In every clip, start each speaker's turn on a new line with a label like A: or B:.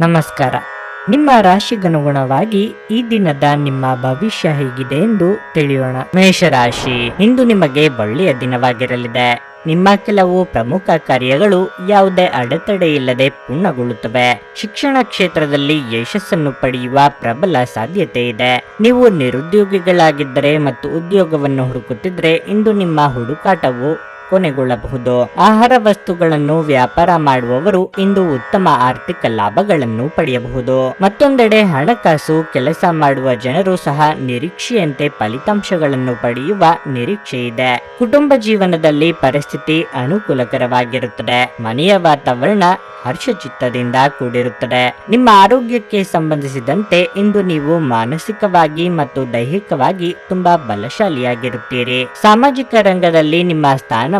A: ನಮಸ್ಕಾರ. ನಿಮ್ಮ ರಾಶಿಗನುಗುಣವಾಗಿ ಈ ದಿನದ ನಿಮ್ಮ ಭವಿಷ್ಯ ಹೇಗಿದೆ ಎಂದು ತಿಳಿಯೋಣ. ಮೇಷರಾಶಿ, ಇಂದು ನಿಮಗೆ ಒಳ್ಳೆಯ ದಿನವಾಗಿರಲಿದೆ. ನಿಮ್ಮ ಕೆಲವು ಪ್ರಮುಖ ಕಾರ್ಯಗಳು ಯಾವುದೇ ಅಡೆತಡೆ ಇಲ್ಲದೆ ಪೂರ್ಣಗೊಳ್ಳುತ್ತವೆ. ಶಿಕ್ಷಣ ಕ್ಷೇತ್ರದಲ್ಲಿ ಯಶಸ್ಸನ್ನು ಪಡೆಯುವ ಪ್ರಬಲ ಸಾಧ್ಯತೆ ಇದೆ. ನೀವು ನಿರುದ್ಯೋಗಿಗಳಾಗಿದ್ದರೆ ಮತ್ತು ಉದ್ಯೋಗವನ್ನು ಹುಡುಕುತ್ತಿದ್ರೆ ಇಂದು ನಿಮ್ಮ ಹುಡುಕಾಟವು ಕೊನೆಗೊಳ್ಳಬಹುದು. ಆಹಾರ ವಸ್ತುಗಳನ್ನು ವ್ಯಾಪಾರ ಮಾಡುವವರು ಇಂದು ಉತ್ತಮ ಆರ್ಥಿಕ ಲಾಭಗಳನ್ನು ಪಡೆಯಬಹುದು. ಮತ್ತೊಂದೆಡೆ ಹಣಕಾಸು, ಕೆಲಸ ಮಾಡುವ ಜನರು ಸಹ ನಿರೀಕ್ಷೆಯಂತೆ ಫಲಿತಾಂಶಗಳನ್ನು ಪಡೆಯುವ ನಿರೀಕ್ಷೆ ಇದೆ. ಕುಟುಂಬ ಜೀವನದಲ್ಲಿ ಪರಿಸ್ಥಿತಿ ಅನುಕೂಲಕರವಾಗಿರುತ್ತದೆ. ಮನೆಯ ವಾತಾವರಣ ಹರ್ಷಚಿತ್ತದಿಂದ ಕೂಡಿರುತ್ತದೆ. ನಿಮ್ಮ ಆರೋಗ್ಯಕ್ಕೆ ಸಂಬಂಧಿಸಿದಂತೆ ಇಂದು ನೀವು ಮಾನಸಿಕವಾಗಿ ಮತ್ತು ದೈಹಿಕವಾಗಿ ತುಂಬಾ ಬಲಶಾಲಿಯಾಗಿರುತ್ತೀರಿ. ಸಾಮಾಜಿಕ ರಂಗದಲ್ಲಿ ನಿಮ್ಮ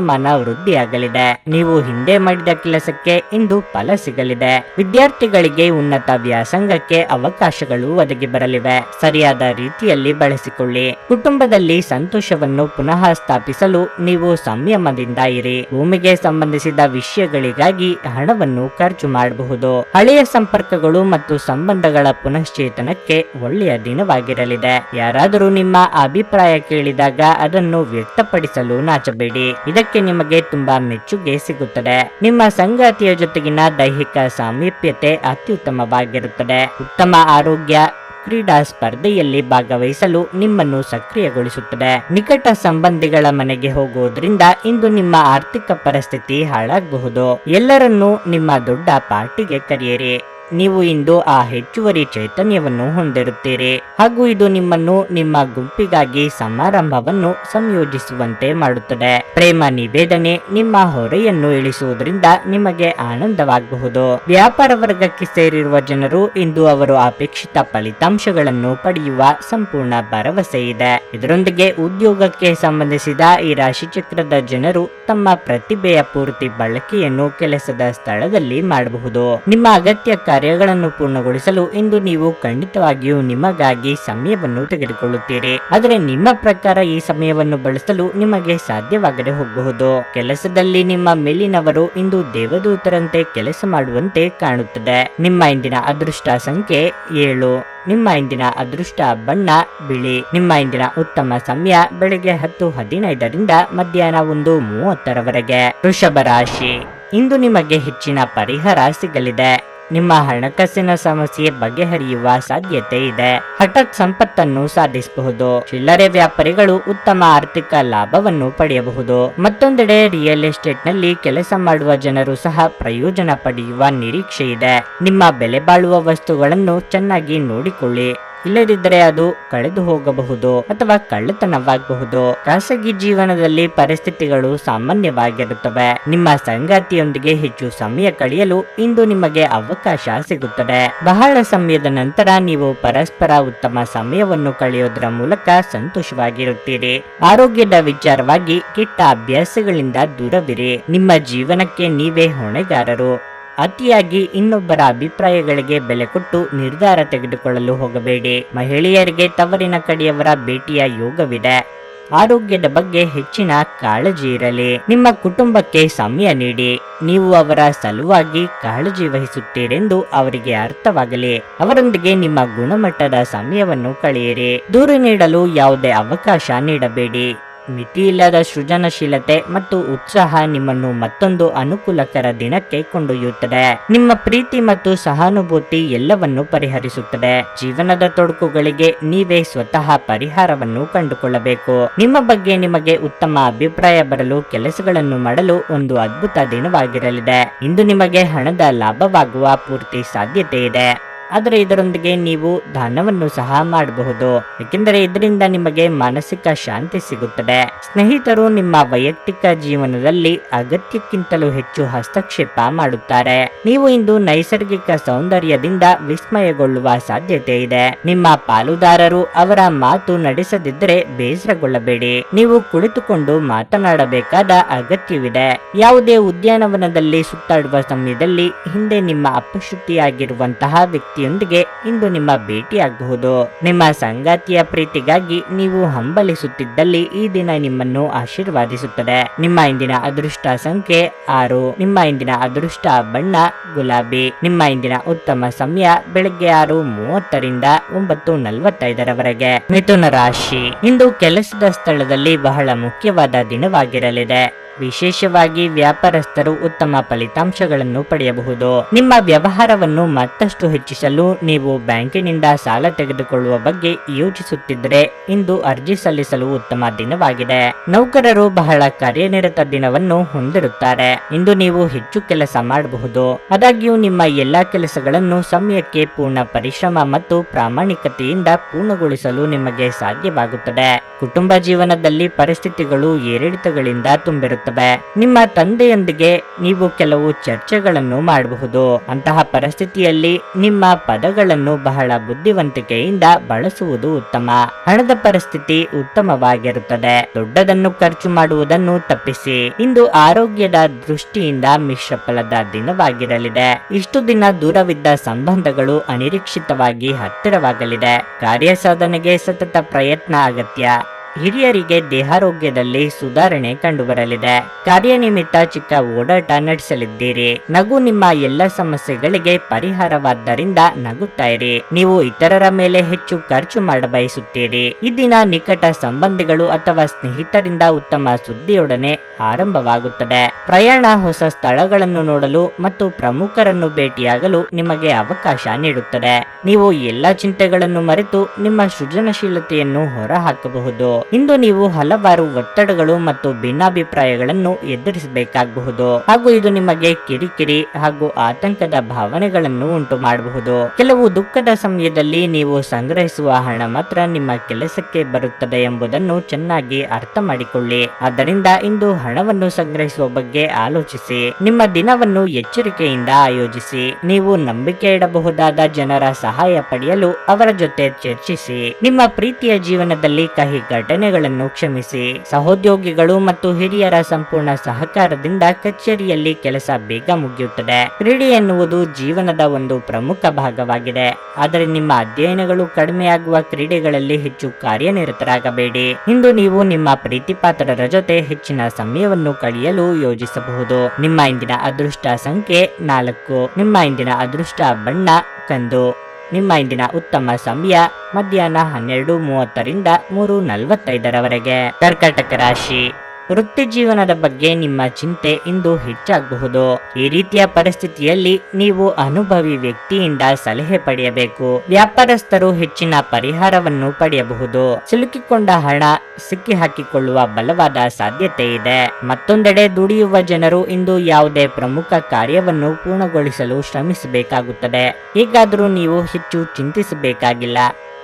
A: ಸ್ಥಾನಮಾನ ವೃದ್ಧಿಯಾಗಲಿದೆ ನೀವು ಹಿಂದೆ ಮಾಡಿದ ಕೆಲಸಕ್ಕೆ ಇಂದು ಫಲ ಸಿಗಲಿದೆ. ವಿದ್ಯಾರ್ಥಿಗಳಿಗೆ ಉನ್ನತ ವ್ಯಾಸಂಗಕ್ಕೆ ಅವಕಾಶಗಳು ಒದಗಿ ಬರಲಿವೆ. ಸರಿಯಾದ ರೀತಿಯಲ್ಲಿ ಬಳಸಿಕೊಳ್ಳಿ. ಕುಟುಂಬದಲ್ಲಿ ಸಂತೋಷವನ್ನು ಪುನಃ ಸ್ಥಾಪಿಸಲು ನೀವು ಸಂಯಮದಿಂದ ಇರಿ. ಭೂಮಿಗೆ ಸಂಬಂಧಿಸಿದ ವಿಷಯಗಳಿಗಾಗಿ ಹಣವನ್ನು ಖರ್ಚು ಮಾಡಬಹುದು. ಹಳೆಯ ಸಂಪರ್ಕಗಳು ಮತ್ತು ಸಂಬಂಧಗಳ ಪುನಶ್ಚೇತನಕ್ಕೆ ಒಳ್ಳೆಯ ದಿನವಾಗಿರಲಿದೆ. ಯಾರಾದರೂ ನಿಮ್ಮ ಅಭಿಪ್ರಾಯ ಕೇಳಿದಾಗ ಅದನ್ನು ವ್ಯಕ್ತಪಡಿಸಲು ನಾಚಬೇಡಿ. ಇದಕ್ಕೆ ನಿಮಗೆ ತುಂಬಾ ಮೆಚ್ಚುಗೆ ಸಿಗುತ್ತದೆ. ನಿಮ್ಮ ಸಂಗಾತಿಯ ಜೊತೆಗಿನ ದೈಹಿಕ ಸಾಮೀಪ್ಯತೆ ಅತ್ಯುತ್ತಮವಾಗಿರುತ್ತದೆ. ಉತ್ತಮ ಆರೋಗ್ಯ, ಕ್ರೀಡಾ ಸ್ಪರ್ಧೆಯಲ್ಲಿ ಭಾಗವಹಿಸಲು ನಿಮ್ಮನ್ನು ಸಕ್ರಿಯಗೊಳಿಸುತ್ತದೆ. ನಿಕಟ ಸಂಬಂಧಿಗಳ ಮನೆಗೆ ಹೋಗುವುದರಿಂದ ಇಂದು ನಿಮ್ಮ ಆರ್ಥಿಕ ಪರಿಸ್ಥಿತಿ ಹಾಳಾಗಬಹುದು. ಎಲ್ಲರನ್ನೂ ನಿಮ್ಮ ದೊಡ್ಡ ಪಾರ್ಟಿಗೆ ಕರೆಯಿರಿ. ನೀವು ಇಂದು ಆ ಹೆಚ್ಚುವರಿ ಚೈತನ್ಯವನ್ನು ಹೊಂದಿರುತ್ತೀರಿ. ಹಾಗೂ ಇದು ನಿಮ್ಮನ್ನು ನಿಮ್ಮ ಗುಂಪಿಗಾಗಿ ಸಮಾರಂಭವನ್ನು ಸಂಯೋಜಿಸುವಂತೆ ಮಾಡುತ್ತದೆ. ಪ್ರೇಮ ನಿವೇದನೆ ನಿಮ್ಮ ಹೊರೆಯನ್ನು ಇಳಿಸುವುದರಿಂದ ನಿಮಗೆ ಆನಂದವಾಗಬಹುದು. ವ್ಯಾಪಾರ ವರ್ಗಕ್ಕೆ ಸೇರಿರುವ ಜನರು ಇಂದು ಅವರು ಅಪೇಕ್ಷಿತ ಫಲಿತಾಂಶಗಳನ್ನು ಪಡೆಯುವ ಸಂಪೂರ್ಣ ಭರವಸೆ ಇದೆ. ಇದರೊಂದಿಗೆ ಉದ್ಯೋಗಕ್ಕೆ ಸಂಬಂಧಿಸಿದ ಈ ರಾಶಿಚಕ್ರದ ಜನರು ತಮ್ಮ ಪ್ರತಿಭೆಯ ಪೂರ್ತಿ ಬಳಕೆಯನ್ನು ಕೆಲಸದ ಸ್ಥಳದಲ್ಲಿ ಮಾಡಬಹುದು. ನಿಮ್ಮ ಅಗತ್ಯ ಕಾರ್ಯಗಳನ್ನು ಪೂರ್ಣಗೊಳಿಸಲು ಇಂದು ನೀವು ಖಂಡಿತವಾಗಿಯೂ ನಿಮಗಾಗಿ ಸಮಯವನ್ನು ತೆಗೆದುಕೊಳ್ಳುತ್ತೀರಿ. ಆದರೆ ನಿಮ್ಮ ಪ್ರಕಾರ ಈ ಸಮಯವನ್ನು ಬಳಸಲು ನಿಮಗೆ ಸಾಧ್ಯವಾಗದೆ ಹೋಗಬಹುದು. ಕೆಲಸದಲ್ಲಿ ನಿಮ್ಮ ಮೇಲಿನವರು ಇಂದು ದೇವದೂತರಂತೆ ಕೆಲಸ ಮಾಡುವಂತೆ ಕಾಣುತ್ತದೆ. ನಿಮ್ಮ ಇಂದಿನ ಅದೃಷ್ಟ ಸಂಖ್ಯೆ ಏಳು. ನಿಮ್ಮ ಇಂದಿನ ಅದೃಷ್ಟ ಬಣ್ಣ ಬಿಳಿ. ನಿಮ್ಮ ಇಂದಿನ ಉತ್ತಮ ಸಮಯ ಬೆಳಿಗ್ಗೆ ಹತ್ತು ಹದಿನೈದರಿಂದ ಮಧ್ಯಾಹ್ನ ಒಂದು ಮೂವತ್ತರವರೆಗೆ. ವೃಷಭ ರಾಶಿ. ಇಂದು ನಿಮಗೆ ಹೆಚ್ಚಿನ ಪರಿಹಾರ ಸಿಗಲಿದೆ. ನಿಮ್ಮ ಹಣಕಾಸಿನ ಸಮಸ್ಯೆ ಬಗೆಹರಿಯುವ ಸಾಧ್ಯತೆ ಇದೆ. ಹಠಾತ್ ಸಂಪತ್ತನ್ನು ಸಾಧಿಸಬಹುದು. ಚಿಲ್ಲರೆ ವ್ಯಾಪಾರಿಗಳು ಉತ್ತಮ ಆರ್ಥಿಕ ಲಾಭವನ್ನು ಪಡೆಯಬಹುದು. ಮತ್ತೊಂದೆಡೆ ರಿಯಲ್ ಎಸ್ಟೇಟ್ನಲ್ಲಿ ಕೆಲಸ ಮಾಡುವ ಜನರು ಸಹ ಪ್ರಯೋಜನ ಪಡೆಯುವ ನಿರೀಕ್ಷೆ ಇದೆ. ನಿಮ್ಮ ಬೆಲೆ ಬಾಳುವ ವಸ್ತುಗಳನ್ನು ಚೆನ್ನಾಗಿ ನೋಡಿಕೊಳ್ಳಿ. ಇಲ್ಲದಿದ್ದರೆ ಅದು ಕಳೆದು ಹೋಗಬಹುದು ಅಥವಾ ಕಳ್ಳತನವಾಗಬಹುದು. ಖಾಸಗಿ ಜೀವನದಲ್ಲಿ ಪರಿಸ್ಥಿತಿಗಳು ಸಾಮಾನ್ಯವಾಗಿರುತ್ತವೆ. ನಿಮ್ಮ ಸಂಗಾತಿಯೊಂದಿಗೆ ಹೆಚ್ಚು ಸಮಯ ಕಳೆಯಲು ಇಂದು ನಿಮಗೆ ಅವಕಾಶ ಸಿಗುತ್ತದೆ. ಬಹಳ ಸಮಯದ ನಂತರ ನೀವು ಪರಸ್ಪರ ಉತ್ತಮ ಸಮಯವನ್ನು ಕಳೆಯೋದರ ಮೂಲಕ ಸಂತೋಷವಾಗಿರುತ್ತೀರಿ. ಆರೋಗ್ಯದ ವಿಚಾರವಾಗಿ ಕೆಟ್ಟ ಅಭ್ಯಾಸಗಳಿಂದ ದೂರವಿರಿ. ನಿಮ್ಮ ಜೀವನಕ್ಕೆ ನೀವೇ ಹೊಣೆಗಾರರು. ಅತಿಯಾಗಿ ಇನ್ನೊಬ್ಬರ ಅಭಿಪ್ರಾಯಗಳಿಗೆ ಬೆಲೆ ಕೊಟ್ಟು ನಿರ್ಧಾರ ತೆಗೆದುಕೊಳ್ಳಲು ಹೋಗಬೇಡಿ. ಮಹಿಳೆಯರಿಗೆ ತವರಿನ ಕಡೆಯವರ ಭೇಟಿಯ ಯೋಗವಿದೆ. ಆರೋಗ್ಯದ ಬಗ್ಗೆ ಹೆಚ್ಚಿನ ಕಾಳಜಿ ಇರಲಿ. ನಿಮ್ಮ ಕುಟುಂಬಕ್ಕೆ ಸಮಯ ನೀಡಿ. ನೀವು ಅವರ ಸಲುವಾಗಿ ಕಾಳಜಿ ವಹಿಸುತ್ತೀರೆಂದು ಅವರಿಗೆ ಅರ್ಥವಾಗಲಿ. ಅವರೊಂದಿಗೆ ನಿಮ್ಮ ಗುಣಮಟ್ಟದ ಸಮಯವನ್ನು ಕಳೆಯಿರಿ. ದೂರು ನೀಡಲು ಯಾವುದೇ ಅವಕಾಶ ನೀಡಬೇಡಿ. ಮಿತಿಯಿಲ್ಲದ ಸೃಜನಶೀಲತೆ ಮತ್ತು ಉತ್ಸಾಹ ನಿಮ್ಮನ್ನು ಮತ್ತೊಂದು ಅನುಕೂಲಕರ ದಿನಕ್ಕೆ ಕೊಂಡೊಯ್ಯುತ್ತದೆ. ನಿಮ್ಮ ಪ್ರೀತಿ ಮತ್ತು ಸಹಾನುಭೂತಿ ಎಲ್ಲವನ್ನು ಪರಿಹರಿಸುತ್ತದೆ. ಜೀವನದ ತೊಡಕುಗಳಿಗೆ ನೀವೇ ಸ್ವತಃ ಪರಿಹಾರವನ್ನು ಕಂಡುಕೊಳ್ಳಬೇಕು. ನಿಮ್ಮ ಬಗ್ಗೆ ನಿಮಗೆ ಉತ್ತಮ ಅಭಿಪ್ರಾಯ ಬರಲು, ಕೆಲಸಗಳನ್ನು ಮಾಡಲು ಒಂದು ಅದ್ಭುತ ದಿನವಾಗಿರಲಿದೆ. ಇಂದು ನಿಮಗೆ ಹಣದ ಲಾಭವಾಗುವ ಪೂರ್ತಿ ಸಾಧ್ಯತೆ ಇದೆ ಆದರೆ ಇದರೊಂದಿಗೆ ನೀವು ದಾನವನ್ನು ಸಹ ಮಾಡಬಹುದು. ಏಕೆಂದರೆ ಇದರಿಂದ ನಿಮಗೆ ಮಾನಸಿಕ ಶಾಂತಿ ಸಿಗುತ್ತದೆ. ಸ್ನೇಹಿತರು ನಿಮ್ಮ ವೈಯಕ್ತಿಕ ಜೀವನದಲ್ಲಿ ಅಗತ್ಯಕ್ಕಿಂತಲೂ ಹೆಚ್ಚು ಹಸ್ತಕ್ಷೇಪ ಮಾಡುತ್ತಾರೆ. ನೀವು ಇಂದು ನೈಸರ್ಗಿಕ ಸೌಂದರ್ಯದಿಂದ ವಿಸ್ಮಯಗೊಳ್ಳುವ ಸಾಧ್ಯತೆ ಇದೆ. ನಿಮ್ಮ ಪಾಲುದಾರರು ಅವರ ಮಾತು ನಡೆಸದಿದ್ದರೆ ಬೇಸರಗೊಳ್ಳಬೇಡಿ. ನೀವು ಕುಳಿತುಕೊಂಡು ಮಾತನಾಡಬೇಕಾದ ಅಗತ್ಯವಿದೆ. ಯಾವುದೇ ಉದ್ಯಾನವನದಲ್ಲಿ ಸುತ್ತಾಡುವ ಸಮಯದಲ್ಲಿ ಹಿಂದೆ ನಿಮ್ಮ ಅಪಶ್ರುತಿಯಾಗಿರುವಂತಹ ವ್ಯಕ್ತಿ ವ್ಯಕ್ತಿಯೊಂದಿಗೆ ಇಂದು ನಿಮ್ಮ ಭೇಟಿಯಾಗಬಹುದು. ನಿಮ್ಮ ಸಂಗಾತಿಯ ಪ್ರೀತಿಗಾಗಿ ನೀವು ಹಂಬಲಿಸುತ್ತಿದ್ದಲ್ಲಿ ಈ ದಿನ ನಿಮ್ಮನ್ನು ಆಶೀರ್ವಾದಿಸುತ್ತದೆ. ನಿಮ್ಮ ಇಂದಿನ ಅದೃಷ್ಟ ಸಂಖ್ಯೆ ಆರು. ನಿಮ್ಮ ಇಂದಿನ ಅದೃಷ್ಟ ಬಣ್ಣ ಗುಲಾಬಿ. ನಿಮ್ಮ ಇಂದಿನ ಉತ್ತಮ ಸಮಯ ಬೆಳಗ್ಗೆ ಆರು ಮೂವತ್ತರಿಂದ ಒಂಬತ್ತು ನಲವತ್ತೈದರವರೆಗೆ. ಮಿಥುನ ರಾಶಿ. ಇಂದು ಕೆಲಸದ ಸ್ಥಳದಲ್ಲಿ ಬಹಳ ಮುಖ್ಯವಾದ ದಿನವಾಗಿರಲಿದೆ. ವಿಶೇಷವಾಗಿ ವ್ಯಾಪಾರಸ್ಥರು ಉತ್ತಮ ಫಲಿತಾಂಶಗಳನ್ನು ಪಡೆಯಬಹುದು. ನಿಮ್ಮ ವ್ಯವಹಾರವನ್ನು ಮತ್ತಷ್ಟು ಹೆಚ್ಚಿಸಲು ನೀವು ಬ್ಯಾಂಕಿನಿಂದ ಸಾಲ ತೆಗೆದುಕೊಳ್ಳುವ ಬಗ್ಗೆ ಯೋಚಿಸುತ್ತಿದ್ದರೆ ಇಂದು ಅರ್ಜಿ ಸಲ್ಲಿಸಲು ಉತ್ತಮ ದಿನವಾಗಿದೆ. ನೌಕರರು ಬಹಳ ಕಾರ್ಯನಿರತ ದಿನವನ್ನು ಹೊಂದಿರುತ್ತಾರೆ. ಇಂದು ನೀವು ಹೆಚ್ಚು ಕೆಲಸ ಮಾಡಬಹುದು. ಆದಾಗ್ಯೂ ನಿಮ್ಮ ಎಲ್ಲಾ ಕೆಲಸಗಳನ್ನು ಸಮಯಕ್ಕೆ ಪೂರ್ಣ ಪರಿಶ್ರಮ ಮತ್ತು ಪ್ರಾಮಾಣಿಕತೆಯಿಂದ ಪೂರ್ಣಗೊಳಿಸಲು ನಿಮಗೆ ಸಾಧ್ಯವಾಗುತ್ತದೆ. ಕುಟುಂಬ ಜೀವನದಲ್ಲಿ ಪರಿಸ್ಥಿತಿಗಳು ಏರಿಳಿತಗಳಿಂದ ತುಂಬಿರುತ್ತವೆ. ನಿಮ್ಮ ತಂದೆಯೊಂದಿಗೆ ನೀವು ಕೆಲವು ಚರ್ಚೆಗಳನ್ನು ಮಾಡಬಹುದು. ಅಂತಹ ಪರಿಸ್ಥಿತಿಯಲ್ಲಿ ನಿಮ್ಮ ಪದಗಳನ್ನು ಬಹಳ ಬುದ್ಧಿವಂತಿಕೆಯಿಂದ ಬಳಸುವುದು ಉತ್ತಮ. ಹಣದ ಪರಿಸ್ಥಿತಿ ಉತ್ತಮವಾಗಿರುತ್ತದೆ. ದೊಡ್ಡದನ್ನು ಖರ್ಚು ಮಾಡುವುದನ್ನು ತಪ್ಪಿಸಿ. ಇಂದು ಆರೋಗ್ಯದ ದೃಷ್ಟಿಯಿಂದ ಮಿಶ್ರ ಫಲದ ದಿನವಾಗಿರಲಿದೆ. ಇಷ್ಟು ದಿನ ದೂರವಿದ್ದ ಸಂಬಂಧಗಳು ಅನಿರೀಕ್ಷಿತವಾಗಿ ಹತ್ತಿರವಾಗಲಿದೆ. ಕಾರ್ಯ ಸಾಧನೆಗೆ ಸತತ ಪ್ರಯತ್ನ ಅಗತ್ಯ. ಹಿರಿಯರಿಗೆ ದೇಹಾರೋಗ್ಯದಲ್ಲಿ ಸುಧಾರಣೆ ಕಂಡುಬರಲಿದೆ. ಕಾರ್ಯನಿಮಿತ್ತ ಚಿಕ್ಕ ಓಡಾಟ ನಡೆಸಲಿದ್ದೀರಿ. ನಗು ನಿಮ್ಮ ಎಲ್ಲ ಸಮಸ್ಯೆಗಳಿಗೆ ಪರಿಹಾರವಾದ್ದರಿಂದ ನಗುತ್ತಾ ಇರಿ. ನೀವು ಇತರರ ಮೇಲೆ ಹೆಚ್ಚು ಖರ್ಚು ಮಾಡಬಯಸುತ್ತೀರಿ. ಈ ದಿನ ನಿಕಟ ಸಂಬಂಧಿಗಳು ಅಥವಾ ಸ್ನೇಹಿತರಿಂದ ಉತ್ತಮ ಸುದ್ದಿಯೊಡನೆ ಆರಂಭವಾಗುತ್ತದೆ. ಪ್ರಯಾಣ ಹೊಸ ಸ್ಥಳಗಳನ್ನು ನೋಡಲು ಮತ್ತು ಪ್ರಮುಖರನ್ನು ಭೇಟಿಯಾಗಲು ನಿಮಗೆ ಅವಕಾಶ ನೀಡುತ್ತದೆ. ನೀವು ಎಲ್ಲ ಚಿಂತೆಗಳನ್ನು ಮರೆತು ನಿಮ್ಮ ಸೃಜನಶೀಲತೆಯನ್ನು ಹೊರಹಾಕಬಹುದು. ಇಂದು ನೀವು ಹಲವಾರು ಒತ್ತಡಗಳು ಮತ್ತು ಭಿನ್ನಾಭಿಪ್ರಾಯಗಳನ್ನು ಎದುರಿಸಬೇಕಾಗಬಹುದು. ಹಾಗೂ ಇದು ನಿಮಗೆ ಕಿರಿಕಿರಿ ಹಾಗೂ ಆತಂಕದ ಭಾವನೆಗಳನ್ನು ಉಂಟು ಮಾಡಬಹುದು ಕೆಲವು ದುಃಖದ ಸಮಯದಲ್ಲಿ ನೀವು ಸಂಗ್ರಹಿಸುವ ಹಣ ಮಾತ್ರ ನಿಮ್ಮ ಕೆಲಸಕ್ಕೆ ಬರುತ್ತದೆ ಎಂಬುದನ್ನು ಚೆನ್ನಾಗಿ ಅರ್ಥ ಮಾಡಿಕೊಳ್ಳಿ ಆದ್ದರಿಂದ ಇಂದು ಹಣವನ್ನು ಸಂಗ್ರಹಿಸುವ ಬಗ್ಗೆ ಆಲೋಚಿಸಿ. ನಿಮ್ಮ ದಿನವನ್ನು ಎಚ್ಚರಿಕೆಯಿಂದ ಆಯೋಜಿಸಿ. ನೀವು ನಂಬಿಕೆ ಇಡಬಹುದಾದ ಜನರ ಸಹಾಯ ಪಡೆಯಲು ಅವರ ಜೊತೆ ಚರ್ಚಿಸಿ. ನಿಮ್ಮ ಪ್ರೀತಿಯ ಜೀವನದಲ್ಲಿ ಕಹಿ ಘಟನೆಗಳನ್ನು ಕ್ಷಮಿಸಿ. ಸಹೋದ್ಯೋಗಿಗಳು ಮತ್ತು ಹಿರಿಯರ ಸಂಪೂರ್ಣ ಸಹಕಾರದಿಂದ ಕಚೇರಿಯಲ್ಲಿ ಕೆಲಸ ಬೇಗ ಮುಗಿಯುತ್ತದೆ. ಕ್ರೀಡೆ ಎನ್ನುವುದು ಜೀವನದ ಒಂದು ಪ್ರಮುಖ ಭಾಗವಾಗಿದೆ. ಆದರೆ ನಿಮ್ಮ ಅಧ್ಯಯನಗಳು ಕಡಿಮೆಯಾಗುವ ಕ್ರೀಡೆಗಳಲ್ಲಿ ಹೆಚ್ಚು ಕಾರ್ಯನಿರತರಾಗಬೇಡಿ. ಇಂದು ನೀವು ನಿಮ್ಮ ಪ್ರೀತಿಪಾತ್ರರ ಜೊತೆ ಹೆಚ್ಚಿನ ಸಮಯವನ್ನು ಕಳೆಯಲು ಯೋಜಿಸಬಹುದು. ನಿಮ್ಮ ಇಂದಿನ ಅದೃಷ್ಟ ಸಂಖ್ಯೆ ನಾಲ್ಕು. ನಿಮ್ಮ ಇಂದಿನ ಅದೃಷ್ಟ ಬಣ್ಣ ಕಂದು. ನಿಮ್ಮ ಇಂದಿನ ಉತ್ತಮ ಸಮಯ ಮಧ್ಯಾಹ್ನ ಹನ್ನೆರಡು ಮೂವತ್ತರಿಂದ ಮೂರು ನಲವತ್ತೈದರವರೆಗೆ. ಕರ್ಕಾಟಕ ರಾಶಿ. ವೃತ್ತಿ ಜೀವನದ ಬಗ್ಗೆ ನಿಮ್ಮ ಚಿಂತೆ ಇಂದು ಹೆಚ್ಚಾಗಬಹುದು. ಈ ರೀತಿಯ ಪರಿಸ್ಥಿತಿಯಲ್ಲಿ ನೀವು ಅನುಭವಿ ವ್ಯಕ್ತಿಯಿಂದ ಸಲಹೆ ಪಡೆಯಬೇಕು. ವ್ಯಾಪಾರಸ್ಥರು ಹೆಚ್ಚಿನ ಪರಿಹಾರವನ್ನು ಪಡೆಯಬಹುದು. ಸಿಲುಕಿಕೊಂಡ ಹಣ ಸಿಕ್ಕಿ ಹಾಕಿಕೊಳ್ಳುವ ಬಲವಾದ ಸಾಧ್ಯತೆ ಇದೆ. ಮತ್ತೊಂದೆಡೆ ದುಡಿಯುವ ಜನರು ಇಂದು ಯಾವುದೇ ಪ್ರಮುಖ ಕಾರ್ಯವನ್ನು ಪೂರ್ಣಗೊಳಿಸಲು ಶ್ರಮಿಸಬೇಕಾಗುತ್ತದೆ. ಹೀಗಾದರೂ ನೀವು ಹೆಚ್ಚು ಚಿಂತಿಸಬೇಕಾಗಿಲ್ಲ.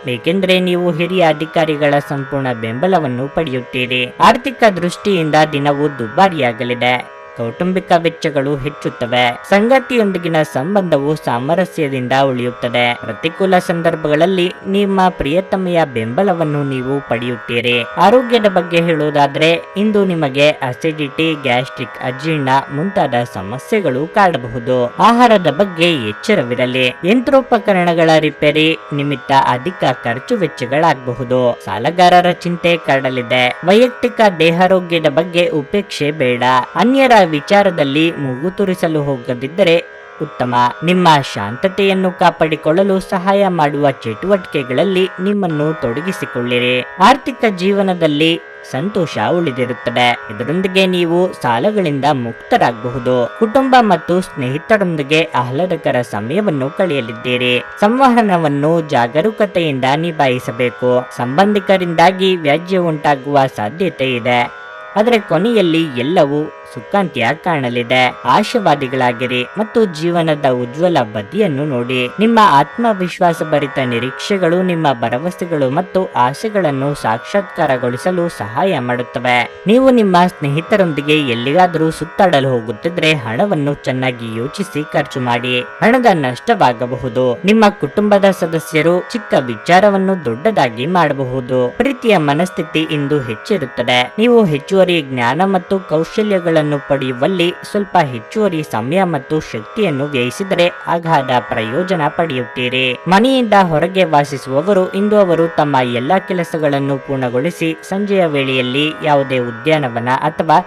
A: ಏಕೆಂದರೆ ನೀವು ಹಿರಿಯ ಅಧಿಕಾರಿಗಳ ಸಂಪೂರ್ಣ ಬೆಂಬಲವನ್ನು ಪಡೆಯುತ್ತೀರಿ. ಆರ್ಥಿಕ ದೃಷ್ಟಿಯಿಂದ ದಿನವು ದುಬಾರಿಯಾಗಲಿದೆ. ಕೌಟುಂಬಿಕ ವೆಚ್ಚಗಳು ಹೆಚ್ಚುತ್ತವೆ. ಸಂಗತಿಯೊಂದಿಗಿನ ಸಂಬಂಧವು ಸಾಮರಸ್ಯದಿಂದ ಉಳಿಯುತ್ತದೆ. ಪ್ರತಿಕೂಲ ಸಂದರ್ಭಗಳಲ್ಲಿ ನಿಮ್ಮ ಪ್ರಿಯತಮೆಯ ಬೆಂಬಲವನ್ನು ನೀವು ಪಡೆಯುತ್ತೀರಿ. ಆರೋಗ್ಯದ ಬಗ್ಗೆ ಹೇಳುವುದಾದ್ರೆ, ಇಂದು ನಿಮಗೆ ಅಸಿಡಿಟಿ ಗ್ಯಾಸ್ಟ್ರಿಕ್ ಅಜೀರ್ಣ ಮುಂತಾದ ಸಮಸ್ಯೆಗಳು ಕಾಡಬಹುದು. ಆಹಾರದ ಬಗ್ಗೆ ಎಚ್ಚರವಿರಲಿ. ಯಂತ್ರೋಪಕರಣಗಳ ರಿಪೇರಿ ನಿಮಿತ್ತ ಅಧಿಕ ಖರ್ಚು ವೆಚ್ಚಗಳಾಗಬಹುದು. ಸಾಲಗಾರರ ಚಿಂತೆ ಕಾಡಲಿದೆ ವೈಯಕ್ತಿಕ ದೇಹಾರೋಗ್ಯದ ಬಗ್ಗೆ ಉಪೇಕ್ಷೆ ಬೇಡ. ಅನ್ಯರ ವಿಚಾರದಲ್ಲಿ ಮೂಗು ತುರಿಸಲು ಹೋಗದಿದ್ದರೆ ಉತ್ತಮ. ನಿಮ್ಮ ಶಾಂತತೆಯನ್ನು ಕಾಪಾಡಿಕೊಳ್ಳಲು ಸಹಾಯ ಮಾಡುವ ಚಟುವಟಿಕೆಗಳಲ್ಲಿ ನಿಮ್ಮನ್ನು ತೊಡಗಿಸಿಕೊಳ್ಳಿರಿ. ಆರ್ಥಿಕ ಜೀವನದಲ್ಲಿ ಸಂತೋಷ ಉಳಿದಿರುತ್ತದೆ. ಇದರೊಂದಿಗೆ ನೀವು ಸಾಲಗಳಿಂದ ಮುಕ್ತರಾಗಬಹುದು. ಕುಟುಂಬ ಮತ್ತು ಸ್ನೇಹಿತರೊಂದಿಗೆ ಆಹ್ಲಾದಕರ ಸಮಯವನ್ನು ಕಳೆಯಲಿದ್ದೀರಿ. ಸಂವಹನವನ್ನು ಜಾಗರೂಕತೆಯಿಂದ ನಿಭಾಯಿಸಬೇಕು. ಸಂಬಂಧಿಕರಿಂದಾಗಿ ವ್ಯಾಜ್ಯ ಉಂಟಾಗುವ ಸಾಧ್ಯತೆ ಇದೆ. ಆದರೆ ಕೊನೆಯಲ್ಲಿ ಎಲ್ಲವೂ ಸುಖಾಂತ್ಯ ಕಾಣಲಿದೆ ಆಶಾವಾದಿಗಳಾಗಿರಿ ಮತ್ತು ಜೀವನದ ಉಜ್ವಲ ಬದಿಯನ್ನು ನೋಡಿ. ನಿಮ್ಮ ಆತ್ಮವಿಶ್ವಾಸ ಭರಿತ ನಿರೀಕ್ಷೆಗಳು ನಿಮ್ಮ ಭರವಸೆಗಳು ಮತ್ತು ಆಸೆಗಳನ್ನು ಸಾಕ್ಷಾತ್ಕಾರಗೊಳಿಸಲು ಸಹಾಯ ಮಾಡುತ್ತವೆ. ನೀವು ನಿಮ್ಮ ಸ್ನೇಹಿತರೊಂದಿಗೆ ಎಲ್ಲಿಗಾದರೂ ಸುತ್ತಾಡಲು ಹೋಗುತ್ತಿದ್ರೆ ಹಣವನ್ನು ಚೆನ್ನಾಗಿ ಯೋಚಿಸಿ ಖರ್ಚು ಮಾಡಿ. ಹಣದ ನಷ್ಟವಾಗಬಹುದು. ನಿಮ್ಮ ಕುಟುಂಬದ ಸದಸ್ಯರು ಚಿಕ್ಕ ವಿಚಾರವನ್ನು ದೊಡ್ಡದಾಗಿ ಮಾಡಬಹುದು. ಪ್ರೀತಿಯ ಮನಸ್ಥಿತಿ ಇಂದು ಹೆಚ್ಚಿರುತ್ತದೆ. ನೀವು ಹೆಚ್ಚುವರಿ ಜ್ಞಾನ ಮತ್ತು ಕೌಶಲ್ಯಗಳನ್ನು ಫಲಗಳನ್ನು ಪಡೆಯುವಲ್ಲಿ ಸ್ವಲ್ಪ ಹೆಚ್ಚುವರಿ ಸಮಯ ಮತ್ತು ಶಕ್ತಿಯನ್ನು ವ್ಯಯಿಸಿದರೆ ಅಗಾಧ ಪ್ರಯೋಜನ ಪಡೆಯುತ್ತೀರಿ. ಮನೆಯಿಂದ ಹೊರಗೆ ವಾಸಿಸುವವರು ಇಂದು ಅವರು ತಮ್ಮ ಎಲ್ಲಾ ಕೆಲಸಗಳನ್ನು ಪೂರ್ಣಗೊಳಿಸಿ ಸಂಜೆಯ ವೇಳೆಯಲ್ಲಿ ಯಾವುದೇ ಉದ್ಯಾನವನ ಅಥವಾ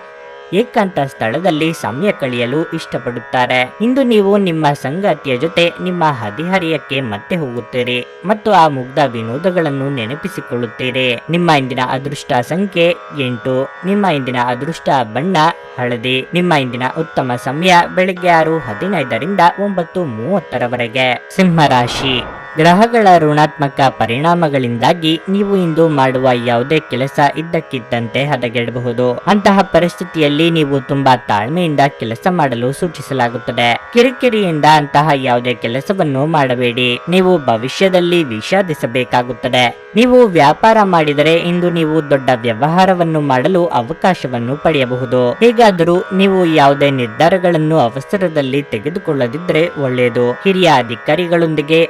A: ಏಕಾಂತ ಸ್ಥಳದಲ್ಲಿ ಸಮಯ ಕಳೆಯಲು ಇಷ್ಟಪಡುತ್ತಾರೆ. ಇಂದು ನೀವು ನಿಮ್ಮ ಸಂಗಾತಿಯ ಜೊತೆ ನಿಮ್ಮ ಹದಿಹರಿಯಕ್ಕೆ ಮತ್ತೆ ಹೋಗುತ್ತೀರಿ ಮತ್ತು ಆ ಮುಗ್ಧ ವಿನೋದಗಳನ್ನು ನೆನಪಿಸಿಕೊಳ್ಳುತ್ತೀರಿ. ನಿಮ್ಮ ಇಂದಿನ ಅದೃಷ್ಟ ಸಂಖ್ಯೆ ಎಂಟು, ನಿಮ್ಮ ಇಂದಿನ ಅದೃಷ್ಟ ಬಣ್ಣ ಹಳದಿ, ನಿಮ್ಮ ಇಂದಿನ ಉತ್ತಮ ಸಮಯ ಬೆಳಿಗ್ಗೆ ಆರು ಹದಿನೈದರಿಂದ ಒಂಬತ್ತು ಮೂವತ್ತರವರೆಗೆ. ಸಿಂಹರಾಶಿ. ಗ್ರಹಗಳ ಋಣಾತ್ಮಕ ಪರಿಣಾಮಗಳಿಂದಾಗಿ ನೀವು ಇಂದು ಮಾಡುವ ಯಾವುದೇ ಕೆಲಸ ಇದ್ದಕ್ಕಿದ್ದಂತೆ ಹದಗೆಡಬಹುದು. ಅಂತಹ ಪರಿಸ್ಥಿತಿಯಲ್ಲಿ ನೀವು ತುಂಬಾ ತಾಳ್ಮೆಯಿಂದ ಕೆಲಸ ಮಾಡಲು ಸೂಚಿಸಲಾಗುತ್ತದೆ. ಕಿರಿಕಿರಿಯಿಂದ ಅಂತಹ ಯಾವುದೇ ಕೆಲಸವನ್ನು ಮಾಡಬೇಡಿ. ನೀವು ಭವಿಷ್ಯದಲ್ಲಿ ವಿಷಾದಿಸಬೇಕಾಗುತ್ತದೆ ನೀವು ವ್ಯಾಪಾರ ಮಾಡಿದರೆ ಇಂದು ನೀವು ದೊಡ್ಡ ವ್ಯವಹಾರವನ್ನು ಮಾಡಲು ಅವಕಾಶವನ್ನು ಪಡೆಯಬಹುದು. ಹೇಗಾದರೂ ನೀವು ಯಾವುದೇ ನಿರ್ಧಾರಗಳನ್ನು ಅವಸರದಲ್ಲಿ ತೆಗೆದುಕೊಳ್ಳದಿದ್ದರೆ ಒಳ್ಳೆಯದು. ಹಿರಿಯ ಅಧಿಕಾರಿಗಳೊಂದಿಗೆ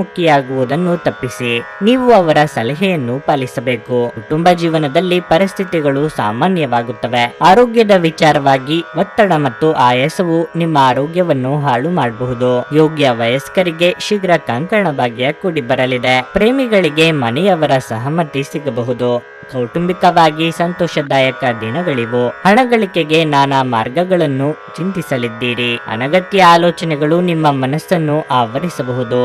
A: ಮುಖಾಮುಖಿಯಾಗುವುದನ್ನು ತಪ್ಪಿಸಿ. ನೀವು ಅವರ ಸಲಹೆಯನ್ನು ಪಾಲಿಸಬೇಕು. ಕುಟುಂಬ ಜೀವನದಲ್ಲಿ ಪರಿಸ್ಥಿತಿಗಳು ಸಾಮಾನ್ಯವಾಗುತ್ತವೆ. ಆರೋಗ್ಯದ ವಿಚಾರವಾಗಿ ಒತ್ತಡ ಮತ್ತು ಆಯಾಸವು ನಿಮ್ಮ ಆರೋಗ್ಯವನ್ನು ಹಾಳು ಮಾಡಬಹುದು. ಯೋಗ್ಯ ವಯಸ್ಕರಿಗೆ ಶೀಘ್ರ ಕಂಕಣ ಭಾಗ್ಯ ಕೂಡಿ ಬರಲಿದೆ. ಪ್ರೇಮಿಗಳಿಗೆ ಮನೆಯವರ ಸಹಮತಿ ಸಿಗಬಹುದು. ಕೌಟುಂಬಿಕವಾಗಿ ಸಂತೋಷದಾಯಕ ದಿನಗಳಿವು. ಹಣ ಗಳಿಕೆಗೆ ನಾನಾ ಮಾರ್ಗಗಳನ್ನು ಚಿಂತಿಸಲಿದ್ದೀರಿ. ಅನಗತ್ಯ ಆಲೋಚನೆಗಳು ನಿಮ್ಮ ಮನಸ್ಸನ್ನು ಆವರಿಸಬಹುದು.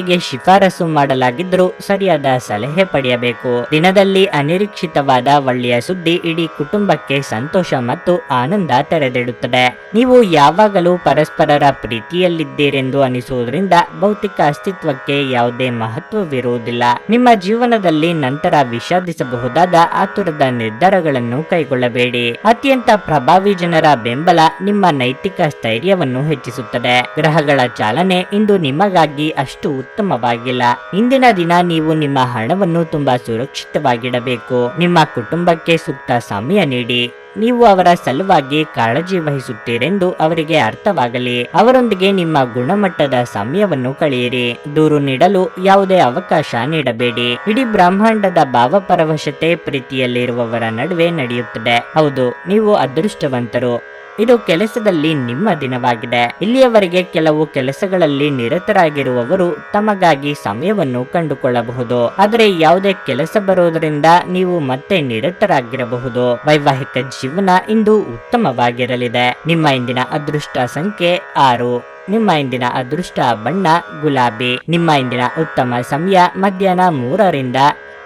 A: ಹೂಡಿಕೆಗೆ ಶಿಫಾರಸು ಮಾಡಲಾಗಿದ್ದರೂ ಸರಿಯಾದ ಸಲಹೆ ಪಡೆಯಬೇಕು. ದಿನದಲ್ಲಿ ಅನಿರೀಕ್ಷಿತವಾದ ಒಳ್ಳೆಯ ಸುದ್ದಿ ಇಡೀ ಕುಟುಂಬಕ್ಕೆ ಸಂತೋಷ ಮತ್ತು ಆನಂದ ತೆರೆದಿಡುತ್ತದೆ. ನೀವು ಯಾವಾಗಲೂ ಪರಸ್ಪರರ ಪ್ರೀತಿಯಲ್ಲಿದ್ದೀರೆಂದು ಅನಿಸುವುದರಿಂದ ಭೌತಿಕ ಅಸ್ತಿತ್ವಕ್ಕೆ ಯಾವುದೇ ಮಹತ್ವವಿರುವುದಿಲ್ಲ. ನಿಮ್ಮ ಜೀವನದಲ್ಲಿ ನಂತರ ವಿಷಾದಿಸಬಹುದಾದ ಆತುರದ ನಿರ್ಧಾರಗಳನ್ನು ಕೈಗೊಳ್ಳಬೇಡಿ. ಅತ್ಯಂತ ಪ್ರಭಾವಿ ಜನರ ಬೆಂಬಲ ನಿಮ್ಮ ನೈತಿಕ ಸ್ಥೈರ್ಯವನ್ನು ಹೆಚ್ಚಿಸುತ್ತದೆ. ಗ್ರಹಗಳ ಚಾಲನೆ ಇಂದು ನಿಮಗಾಗಿ ಅಷ್ಟು ಉತ್ತಮವಾಗಿಲ್ಲ. ಇಂದಿನ ದಿನ ನೀವು ನಿಮ್ಮ ಹಣವನ್ನು ತುಂಬಾ ಸುರಕ್ಷಿತವಾಗಿಡಬೇಕು. ನಿಮ್ಮ ಕುಟುಂಬಕ್ಕೆ ಸೂಕ್ತ ಸಮಯ ನೀಡಿ. ನೀವು ಅವರ ಸಲುವಾಗಿ ಕಾಳಜಿ ವಹಿಸುತ್ತೀರೆಂದು ಅವರಿಗೆ ಅರ್ಥವಾಗಲಿ. ಅವರೊಂದಿಗೆ ನಿಮ್ಮ ಗುಣಮಟ್ಟದ ಸಮಯವನ್ನು ಕಳೆಯಿರಿ. ದೂರು ನೀಡಲು ಯಾವುದೇ ಅವಕಾಶ ನೀಡಬೇಡಿ. ಇಡೀ ಬ್ರಹ್ಮಾಂಡದ ಭಾವಪರವಶತೆ ಪ್ರೀತಿಯಲ್ಲಿರುವವರ ನಡುವೆ ನಡೆಯುತ್ತದೆ. ಹೌದು, ನೀವು ಅದೃಷ್ಟವಂತರು. ಇದು ಕೆಲಸದಲ್ಲಿ ನಿಮ್ಮ ದಿನವಾಗಿದೆ. ಇಲ್ಲಿಯವರೆಗೆ ಕೆಲವು ಕೆಲಸಗಳಲ್ಲಿ ನಿರತರಾಗಿರುವವರು ತಮಗಾಗಿ ಸಮಯವನ್ನು ಕಂಡುಕೊಳ್ಳಬಹುದು. ಆದರೆ ಯಾವುದೇ ಕೆಲಸ ಬರುವುದರಿಂದ ನೀವು ಮತ್ತೆ ನಿರತರಾಗಿರಬಹುದು. ವೈವಾಹಿಕ ಜೀವನ ಇಂದು ಉತ್ತಮವಾಗಿರಲಿದೆ. ನಿಮ್ಮ ಇಂದಿನ ಅದೃಷ್ಟ ಸಂಖ್ಯೆ ಆರು. ನಿಮ್ಮ ಇಂದಿನ ಅದೃಷ್ಟ ಬಣ್ಣ, ಗುಲಾಬಿ. ನಿಮ್ಮ ಇಂದಿನ ಉತ್ತಮ ಸಮಯ ಮಧ್ಯಾಹ್ನ ಮೂರರಿಂದ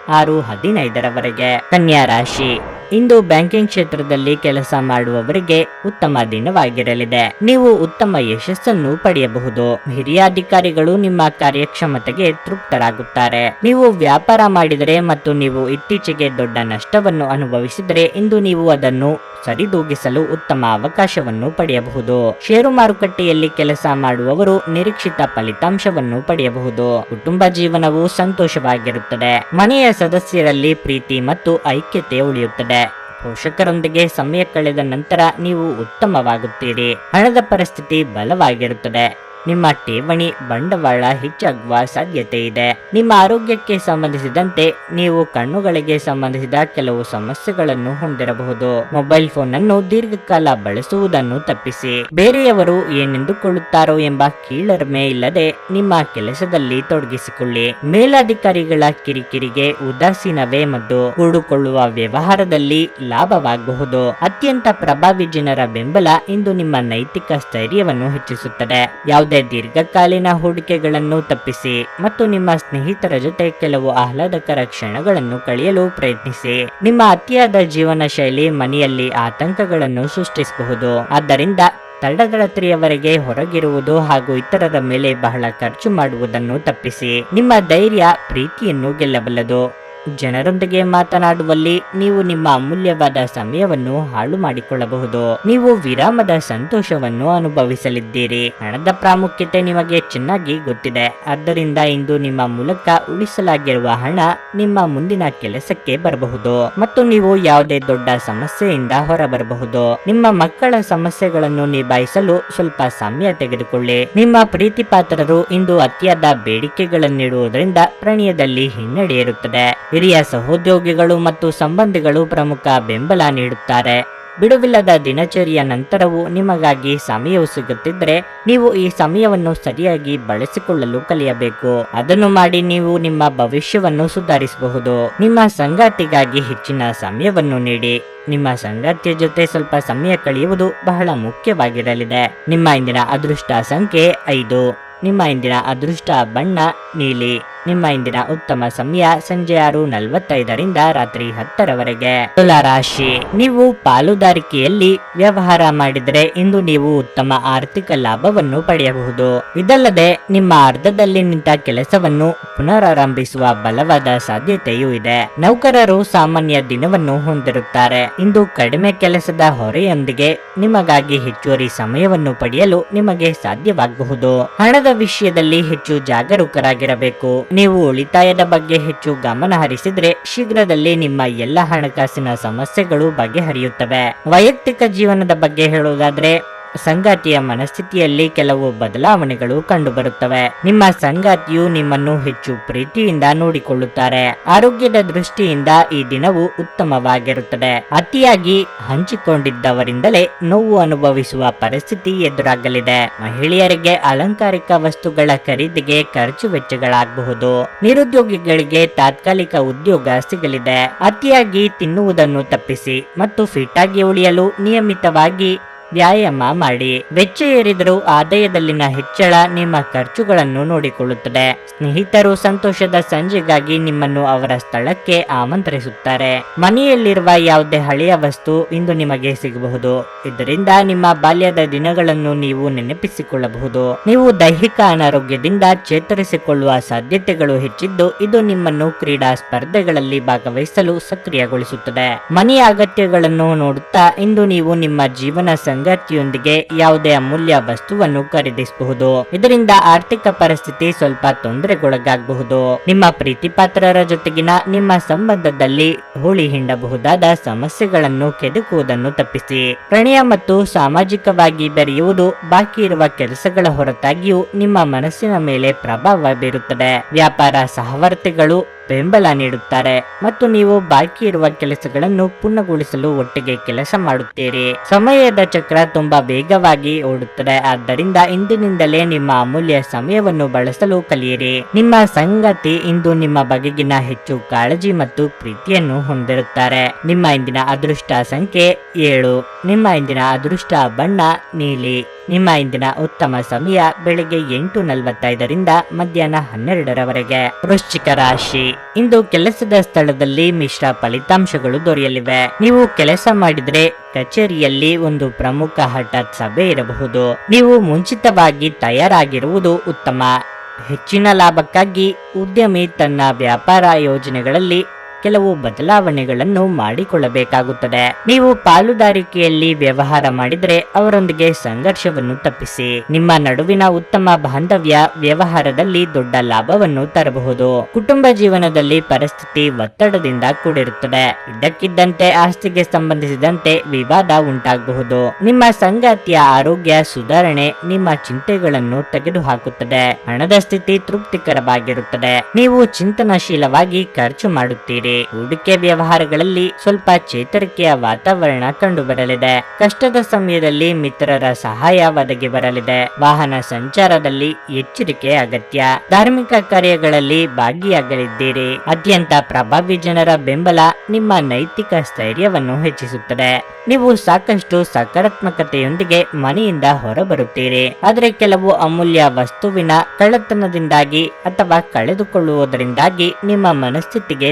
A: ಆರು ಹದಿನೈದರವರೆಗೆ. ಕನ್ಯಾ ರಾಶಿ. ಇಂದು ಬ್ಯಾಂಕಿಂಗ್ ಕ್ಷೇತ್ರದಲ್ಲಿ ಕೆಲಸ ಮಾಡುವವರಿಗೆ ಉತ್ತಮ ದಿನವಾಗಿರಲಿದೆ. ನೀವು ಉತ್ತಮ ಯಶಸ್ಸನ್ನು ಪಡೆಯಬಹುದು. ಹಿರಿಯ ಅಧಿಕಾರಿಗಳು ನಿಮ್ಮ ಕಾರ್ಯಕ್ಷಮತೆಗೆ ತೃಪ್ತರಾಗುತ್ತಾರೆ. ನೀವು ವ್ಯಾಪಾರ ಮಾಡಿದರೆ ಮತ್ತು ನೀವು ಇತ್ತೀಚೆಗೆ ದೊಡ್ಡ ನಷ್ಟವನ್ನು ಅನುಭವಿಸಿದರೆ ಇಂದು ನೀವು ಅದನ್ನು ಸರಿದೂಗಿಸಲು ಉತ್ತಮ ಅವಕಾಶವನ್ನು ಪಡೆಯಬಹುದು. ಷೇರು ಮಾರುಕಟ್ಟೆಯಲ್ಲಿ ಕೆಲಸ ಮಾಡುವವರು ನಿರೀಕ್ಷಿತ ಫಲಿತಾಂಶವನ್ನು ಪಡೆಯಬಹುದು. ಕುಟುಂಬ ಜೀವನವು ಸಂತೋಷವಾಗಿರುತ್ತದೆ. ಮನೆಯ ಸದಸ್ಯರಲ್ಲಿ ಪ್ರೀತಿ ಮತ್ತು ಐಕ್ಯತೆ ಉಳಿಯುತ್ತದೆ. ಪೋಷಕರೊಂದಿಗೆ ಸಮಯ ಕಳೆದ ನಂತರ ನೀವು ಉತ್ತಮವಾಗುತ್ತೀರಿ. ಹಣದ ಪರಿಸ್ಥಿತಿ ಬಲವಾಗಿರುತ್ತದೆ. ನಿಮ್ಮ ಠೇವಣಿ ಬಂಡವಾಳ ಹೆಚ್ಚಾಗುವ ಸಾಧ್ಯತೆ ಇದೆ. ನಿಮ್ಮ ಆರೋಗ್ಯಕ್ಕೆ ಸಂಬಂಧಿಸಿದಂತೆ ನೀವು ಕಣ್ಣುಗಳಿಗೆ ಸಂಬಂಧಿಸಿದ ಕೆಲವು ಸಮಸ್ಯೆಗಳನ್ನು ಹೊಂದಿರಬಹುದು. ಮೊಬೈಲ್ ಫೋನ್ ಅನ್ನು ದೀರ್ಘಕಾಲ ಬಳಸುವುದನ್ನು ತಪ್ಪಿಸಿ. ಬೇರೆಯವರು ಏನೆಂದುಕೊಳ್ಳುತ್ತಾರೋ ಎಂಬ ಕೀಳರಿಮೆ ಇಲ್ಲದೆ ನಿಮ್ಮ ಕೆಲಸದಲ್ಲಿ ತೊಡಗಿಸಿಕೊಳ್ಳಿ. ಮೇಲಧಿಕಾರಿಗಳ ಕಿರಿಕಿರಿಗೆ ಉದಾಸೀನವೇ ಮತ್ತು ಕೂಡುಕೊಳ್ಳುವ ವ್ಯವಹಾರದಲ್ಲಿ ಲಾಭವಾಗಬಹುದು. ಅತ್ಯಂತ ಪ್ರಭಾವಿ ಜನರ ಬೆಂಬಲ ಇಂದು ನಿಮ್ಮ ನೈತಿಕ ಸ್ಥೈರ್ಯವನ್ನು ಹೆಚ್ಚಿಸುತ್ತದೆ. ಯಾವುದೇ ದೀರ್ಘಕಾಲೀನ ಹೂಡಿಕೆಗಳನ್ನು ತಪ್ಪಿಸಿ ಮತ್ತು ನಿಮ್ಮ ಸ್ನೇಹಿತರ ಜೊತೆ ಕೆಲವು ಆಹ್ಲಾದಕರ ಕ್ಷಣಗಳನ್ನು ಕಳೆಯಲು ಪ್ರಯತ್ನಿಸಿ. ನಿಮ್ಮ ಅತಿಯಾದ ಜೀವನ ಶೈಲಿ, ಮನೆಯಲ್ಲಿ ಆತಂಕಗಳನ್ನು ಸೃಷ್ಟಿಸಬಹುದು. ಆದ್ದರಿಂದ ತಡರಾತ್ರಿಯವರೆಗೆ ಹೊರಗಿರುವುದು ಹಾಗೂ ಇತರರ ಮೇಲೆ ಬಹಳ ಖರ್ಚು ಮಾಡುವುದನ್ನು ತಪ್ಪಿಸಿ. ನಿಮ್ಮ ಧೈರ್ಯ, ಪ್ರೀತಿಯನ್ನು ಗೆಲ್ಲಬಲ್ಲದು. ಜನರೊಂದಿಗೆ ಮಾತನಾಡುವಲ್ಲಿ ನೀವು ನಿಮ್ಮ ಅಮೂಲ್ಯವಾದ ಸಮಯವನ್ನು ಹಾಳು ಮಾಡಿಕೊಳ್ಳಬಹುದು. ನೀವು ವಿರಾಮದ ಸಂತೋಷವನ್ನು ಅನುಭವಿಸಲಿದ್ದೀರಿ. ಹಣದ ಪ್ರಾಮುಖ್ಯತೆ ನಿಮಗೆ ಚೆನ್ನಾಗಿ ಗೊತ್ತಿದೆ. ಆದ್ದರಿಂದ ಇಂದು ನಿಮ್ಮ ಮೂಲಕ ಉಳಿಸಲಾಗಿರುವ ಹಣ ನಿಮ್ಮ ಮುಂದಿನ ಕೆಲಸಕ್ಕೆ ಬರಬಹುದು. ಮತ್ತು ನೀವು ಯಾವುದೇ ದೊಡ್ಡ ಸಮಸ್ಯೆಯಿಂದ ಹೊರಬರಬಹುದು. ನಿಮ್ಮ ಮಕ್ಕಳ ಸಮಸ್ಯೆಗಳನ್ನು ನಿಭಾಯಿಸಲು ಸ್ವಲ್ಪ ಸಮಯ ತೆಗೆದುಕೊಳ್ಳಿ. ನಿಮ್ಮ ಪ್ರೀತಿ ಪಾತ್ರರು ಇಂದು ಅತಿಯಾದ ಬೇಡಿಕೆಗಳನ್ನಿಡುವುದರಿಂದ ಪ್ರಣಯದಲ್ಲಿ ಹಿನ್ನಡೆ ಇರುತ್ತದೆ. ಹಿರಿಯ ಸಹೋದ್ಯೋಗಿಗಳು ಮತ್ತು ಸಂಬಂಧಿಗಳು ಪ್ರಮುಖ ಬೆಂಬಲ ನೀಡುತ್ತಾರೆ. ಬಿಡುವಿಲ್ಲದ ದಿನಚರಿಯ ನಂತರವೂ ನಿಮಗಾಗಿ ಸಮಯವು ಸಿಗುತ್ತಿದ್ದರೆ ನೀವು ಈ ಸಮಯವನ್ನು ಸರಿಯಾಗಿ ಬಳಸಿಕೊಳ್ಳಲು ಕಲಿಯಬೇಕು. ಅದನ್ನು ಮಾಡಿ ನೀವು ನಿಮ್ಮ ಭವಿಷ್ಯವನ್ನು ಸುಧಾರಿಸಬಹುದು. ನಿಮ್ಮ ಸಂಗಾತಿಗಾಗಿ ಹೆಚ್ಚಿನ ಸಮಯವನ್ನು ನೀಡಿ. ನಿಮ್ಮ ಸಂಗಾತಿಯ ಜೊತೆ ಸ್ವಲ್ಪ ಸಮಯ ಕಳೆಯುವುದು ಬಹಳ ಮುಖ್ಯವಾಗಿರಲಿದೆ. ನಿಮ್ಮ ಇಂದಿನ ಅದೃಷ್ಟ ಸಂಖ್ಯೆ ಐದು. ನಿಮ್ಮ ಇಂದಿನ ಅದೃಷ್ಟ ಬಣ್ಣ ನೀಲಿ. ನಿಮ್ಮ ಇಂದಿನ ಉತ್ತಮ ಸಮಯ ಸಂಜೆ ಆರು ನಲವತ್ತೈದರಿಂದ ರಾತ್ರಿ ಹತ್ತರವರೆಗೆ. ತುಲಾ ರಾಶಿ, ನೀವು ಪಾಲುದಾರಿಕೆಯಲ್ಲಿ ವ್ಯವಹಾರ ಮಾಡಿದರೆ ಇಂದು ನೀವು ಉತ್ತಮ ಆರ್ಥಿಕ ಲಾಭವನ್ನು ಪಡೆಯಬಹುದು. ಇದಲ್ಲದೆ, ನಿಮ್ಮ ಅರ್ಧದಲ್ಲಿ ನಿಂತ ಕೆಲಸವನ್ನು ಪುನರಾರಂಭಿಸುವ ಬಲವಾದ ಸಾಧ್ಯತೆಯೂ ಇದೆ. ನೌಕರರು ಸಾಮಾನ್ಯ ದಿನವನ್ನು ಹೊಂದಿರುತ್ತಾರೆ. ಇಂದು ಕಡಿಮೆ ಕೆಲಸದ ಹೊರೆಯೊಂದಿಗೆ ನಿಮಗಾಗಿ ಹೆಚ್ಚುವರಿ ಸಮಯವನ್ನು ಪಡೆಯಲು ನಿಮಗೆ ಸಾಧ್ಯವಾಗಬಹುದು. ಹಣದ ವಿಷಯದಲ್ಲಿ ಹೆಚ್ಚು ಜಾಗರೂಕರಾಗಿರಬೇಕು. ನೀವು ಉಳಿತಾಯದ ಬಗ್ಗೆ ಹೆಚ್ಚು ಗಮನ ಹರಿಸಿದ್ರೆ ಶೀಘ್ರದಲ್ಲಿ ನಿಮ್ಮ ಎಲ್ಲ ಹಣಕಾಸಿನ ಸಮಸ್ಯೆಗಳು ಬಗೆಹರಿಯುತ್ತವೆ. ವೈಯಕ್ತಿಕ ಜೀವನದ ಬಗ್ಗೆ ಹೇಳುವುದಾದ್ರೆ ಸಂಗಾತಿಯ ಮನಸ್ಥಿತಿಯಲ್ಲಿ ಕೆಲವು ಬದಲಾವಣೆಗಳು ಕಂಡುಬರುತ್ತವೆ. ನಿಮ್ಮ ಸಂಗಾತಿಯು ನಿಮ್ಮನ್ನು ಹೆಚ್ಚು ಪ್ರೀತಿಯಿಂದ ನೋಡಿಕೊಳ್ಳುತ್ತಾರೆ. ಆರೋಗ್ಯದ ದೃಷ್ಟಿಯಿಂದ ಈ ದಿನವು ಉತ್ತಮವಾಗಿರುತ್ತದೆ. ಅತಿಯಾಗಿ ಹಂಚಿಕೊಂಡಿದ್ದವರಿಂದಲೇ ನೋವು ಅನುಭವಿಸುವ ಪರಿಸ್ಥಿತಿ ಎದುರಾಗಲಿದೆ. ಮಹಿಳೆಯರಿಗೆ ಅಲಂಕಾರಿಕ ವಸ್ತುಗಳ ಖರೀದಿಗೆ ಖರ್ಚು ವೆಚ್ಚಗಳಾಗಬಹುದು. ನಿರುದ್ಯೋಗಿಗಳಿಗೆ ತಾತ್ಕಾಲಿಕ ಉದ್ಯೋಗ ಸಿಗಲಿದೆ. ಅತಿಯಾಗಿ ತಿನ್ನುವುದನ್ನು ತಪ್ಪಿಸಿ ಮತ್ತು ಫಿಟ್ ಆಗಿ ಉಳಿಯಲು ನಿಯಮಿತವಾಗಿ ವ್ಯಾಯಾಮ ಮಾಡಿ ವೆಚ್ಚ ಏರಿದರೂ ಆದಾಯದಲ್ಲಿನ ಹೆಚ್ಚಳ ನಿಮ್ಮ ಖರ್ಚುಗಳನ್ನು ನೋಡಿಕೊಳ್ಳುತ್ತದೆ. ಸ್ನೇಹಿತರು ಸಂತೋಷದ ಸಂಜೆಗಾಗಿ ನಿಮ್ಮನ್ನು ಅವರ ಸ್ಥಳಕ್ಕೆ ಆಮಂತ್ರಿಸುತ್ತಾರೆ. ಮನೆಯಲ್ಲಿರುವ ಯಾವುದೇ ಹಳೆಯ ವಸ್ತು ಇಂದು ನಿಮಗೆ ಸಿಗಬಹುದು. ಇದರಿಂದ ನಿಮ್ಮ ಬಾಲ್ಯದ ದಿನಗಳನ್ನು ನೀವು ನೆನಪಿಸಿಕೊಳ್ಳಬಹುದು. ನೀವು ದೈಹಿಕ ಅನಾರೋಗ್ಯದಿಂದ ಚೇತರಿಸಿಕೊಳ್ಳುವ ಸಾಧ್ಯತೆಗಳು ಹೆಚ್ಚಿದ್ದು, ಇದು ನಿಮ್ಮನ್ನು ಕ್ರೀಡಾ ಸ್ಪರ್ಧೆಗಳಲ್ಲಿ ಭಾಗವಹಿಸಲು ಸಕ್ರಿಯಗೊಳಿಸುತ್ತದೆ. ಮನೆಯ ಅಗತ್ಯಗಳನ್ನು ನೋಡುತ್ತಾ ಇಂದು ನೀವು ನಿಮ್ಮ ಜೀವನ ಸಂಗಾತಿಯೊಂದಿಗೆ ಯಾವುದೇ ಅಮೂಲ್ಯ ವಸ್ತುವನ್ನು ಖರೀದಿಸಬಹುದು. ಇದರಿಂದ ಆರ್ಥಿಕ ಪರಿಸ್ಥಿತಿ ಸ್ವಲ್ಪ ತೊಂದರೆಗೊಳಗಾಗಬಹುದು. ನಿಮ್ಮ ಪ್ರೀತಿಪಾತ್ರರ ಜೊತೆಗಿನ ನಿಮ್ಮ ಸಂಬಂಧದಲ್ಲಿ ಹೋಳಿ ಹಿಂಡಬಹುದಾದ ಸಮಸ್ಯೆಗಳನ್ನು ಕೆದಕುವುದನ್ನು ತಪ್ಪಿಸಿ. ಪ್ರಣಯ ಮತ್ತು ಸಾಮಾಜಿಕವಾಗಿ ಬೆರೆಯುವುದು ಬಾಕಿ ಇರುವ ಕೆಲಸಗಳ ಹೊರತಾಗಿಯೂ ನಿಮ್ಮ ಮನಸ್ಸಿನ ಮೇಲೆ ಪ್ರಭಾವ ಬೀರುತ್ತದೆ. ವ್ಯಾಪಾರ ಸಹವರ್ತಿಗಳು ಬೆಂಬಲ ನೀಡುತ್ತಾರೆ ಮತ್ತು ನೀವು ಬಾಕಿ ಇರುವ ಕೆಲಸಗಳನ್ನು ಪೂರ್ಣಗೊಳಿಸಲು ಒಟ್ಟಿಗೆ ಕೆಲಸ ಮಾಡುತ್ತೀರಿ. ಸಮಯದ ಚಕ್ರ ತುಂಬಾ ವೇಗವಾಗಿ ಓಡುತ್ತದೆ. ಆದ್ದರಿಂದ ಇಂದಿನಿಂದಲೇ ನಿಮ್ಮ ಅಮೂಲ್ಯ ಸಮಯವನ್ನು ಬಳಸಲು ಕಲಿಯಿರಿ. ನಿಮ್ಮ ಸಂಗತಿ ಇಂದು ನಿಮ್ಮ ಬಗೆಗಿನ ಹೆಚ್ಚು ಕಾಳಜಿ ಮತ್ತು ಪ್ರೀತಿಯನ್ನು ಹೊಂದಿರುತ್ತಾರೆ. ನಿಮ್ಮ ಇಂದಿನ ಅದೃಷ್ಟ ಸಂಖ್ಯೆ ಏಳು. ನಿಮ್ಮ ಇಂದಿನ ಅದೃಷ್ಟ ಬಣ್ಣ ನೀಲಿ. ನಿಮ್ಮ ಇಂದಿನ ಉತ್ತಮ ಸಮಯ ಬೆಳಿಗ್ಗೆ ಎಂಟು ನಲವತ್ತೈದರಿಂದ ಮಧ್ಯಾಹ್ನ ಹನ್ನೆರಡರವರೆಗೆ. ವೃಶ್ಚಿಕ ರಾಶಿ. ಇಂದು ಕೆಲಸದ ಸ್ಥಳದಲ್ಲಿ ಮಿಶ್ರ ಫಲಿತಾಂಶಗಳು ದೊರೆಯಲಿವೆ. ನೀವು ಕೆಲಸ ಮಾಡಿದ್ರೆ ಕಚೇರಿಯಲ್ಲಿ ಒಂದು ಪ್ರಮುಖ ಹಠಾತ್ ಸಭೆ ಇರಬಹುದು. ನೀವು ಮುಂಚಿತವಾಗಿ ತಯಾರಾಗಿರುವುದು ಉತ್ತಮ. ಹೆಚ್ಚಿನ ಲಾಭಕ್ಕಾಗಿ ಉದ್ಯಮಿ ತನ್ನ ವ್ಯಾಪಾರ ಯೋಜನೆಗಳಲ್ಲಿ ಕೆಲವು ಬದಲಾವಣೆಗಳನ್ನು ಮಾಡಿಕೊಳ್ಳಬೇಕಾಗುತ್ತದೆ. ನೀವು ಪಾಲುದಾರಿಕೆಯಲ್ಲಿ ವ್ಯವಹಾರ ಮಾಡಿದರೆ ಅವರೊಂದಿಗೆ ಸಂಘರ್ಷವನ್ನು ತಪ್ಪಿಸಿ. ನಿಮ್ಮ ನಡುವಿನ ಉತ್ತಮ ಬಾಂಧವ್ಯ ವ್ಯವಹಾರದಲ್ಲಿ ದೊಡ್ಡ ಲಾಭವನ್ನು ತರಬಹುದು. ಕುಟುಂಬ ಜೀವನದಲ್ಲಿ ಪರಿಸ್ಥಿತಿ ಒತ್ತಡದಿಂದ ಕೂಡಿರುತ್ತದೆ. ಇದ್ದಕ್ಕಿದ್ದಂತೆ ಆಸ್ತಿಗೆ ಸಂಬಂಧಿಸಿದಂತೆ ವಿವಾದ ಉಂಟಾಗಬಹುದು. ನಿಮ್ಮ ಸಂಗಾತಿಯ ಆರೋಗ್ಯ ಸುಧಾರಣೆ ನಿಮ್ಮ ಚಿಂತೆಗಳನ್ನು ತೆಗೆದುಹಾಕುತ್ತದೆ. ಹಣದ ಸ್ಥಿತಿ ತೃಪ್ತಿಕರವಾಗಿರುತ್ತದೆ. ನೀವು ಚಿಂತನಶೀಲವಾಗಿ ಖರ್ಚು ಮಾಡುತ್ತೀರಿ. ಹೂಡಿಕೆ ವ್ಯವಹಾರಗಳಲ್ಲಿ ಸ್ವಲ್ಪ ಚೇತರಿಕೆಯ ವಾತಾವರಣ ಕಂಡುಬರಲಿದೆ. ಕಷ್ಟದ ಸಮಯದಲ್ಲಿ ಮಿತ್ರರ ಸಹಾಯ ಒದಗಿ ಬರಲಿದೆ. ವಾಹನ ಸಂಚಾರದಲ್ಲಿ ಎಚ್ಚರಿಕೆ ಅಗತ್ಯ. ಧಾರ್ಮಿಕ ಕಾರ್ಯಗಳಲ್ಲಿ ಭಾಗಿಯಾಗಲಿದ್ದೀರಿ. ಅತ್ಯಂತ ಪ್ರಭಾವಿ ಜನರ ಬೆಂಬಲ ನಿಮ್ಮ ನೈತಿಕ ಸ್ಥೈರ್ಯವನ್ನು ಹೆಚ್ಚಿಸುತ್ತದೆ. ನೀವು ಸಾಕಷ್ಟು ಸಕಾರಾತ್ಮಕತೆಯೊಂದಿಗೆ ಮನೆಯಿಂದ ಹೊರಬರುತ್ತೀರಿ. ಆದರೆ ಕೆಲವು ಅಮೂಲ್ಯ ವಸ್ತುವಿನ ಕಳ್ಳತನದಿಂದಾಗಿ ಅಥವಾ ಕಳೆದುಕೊಳ್ಳುವುದರಿಂದಾಗಿ ನಿಮ್ಮ ಮನಸ್ಥಿತಿಗೆ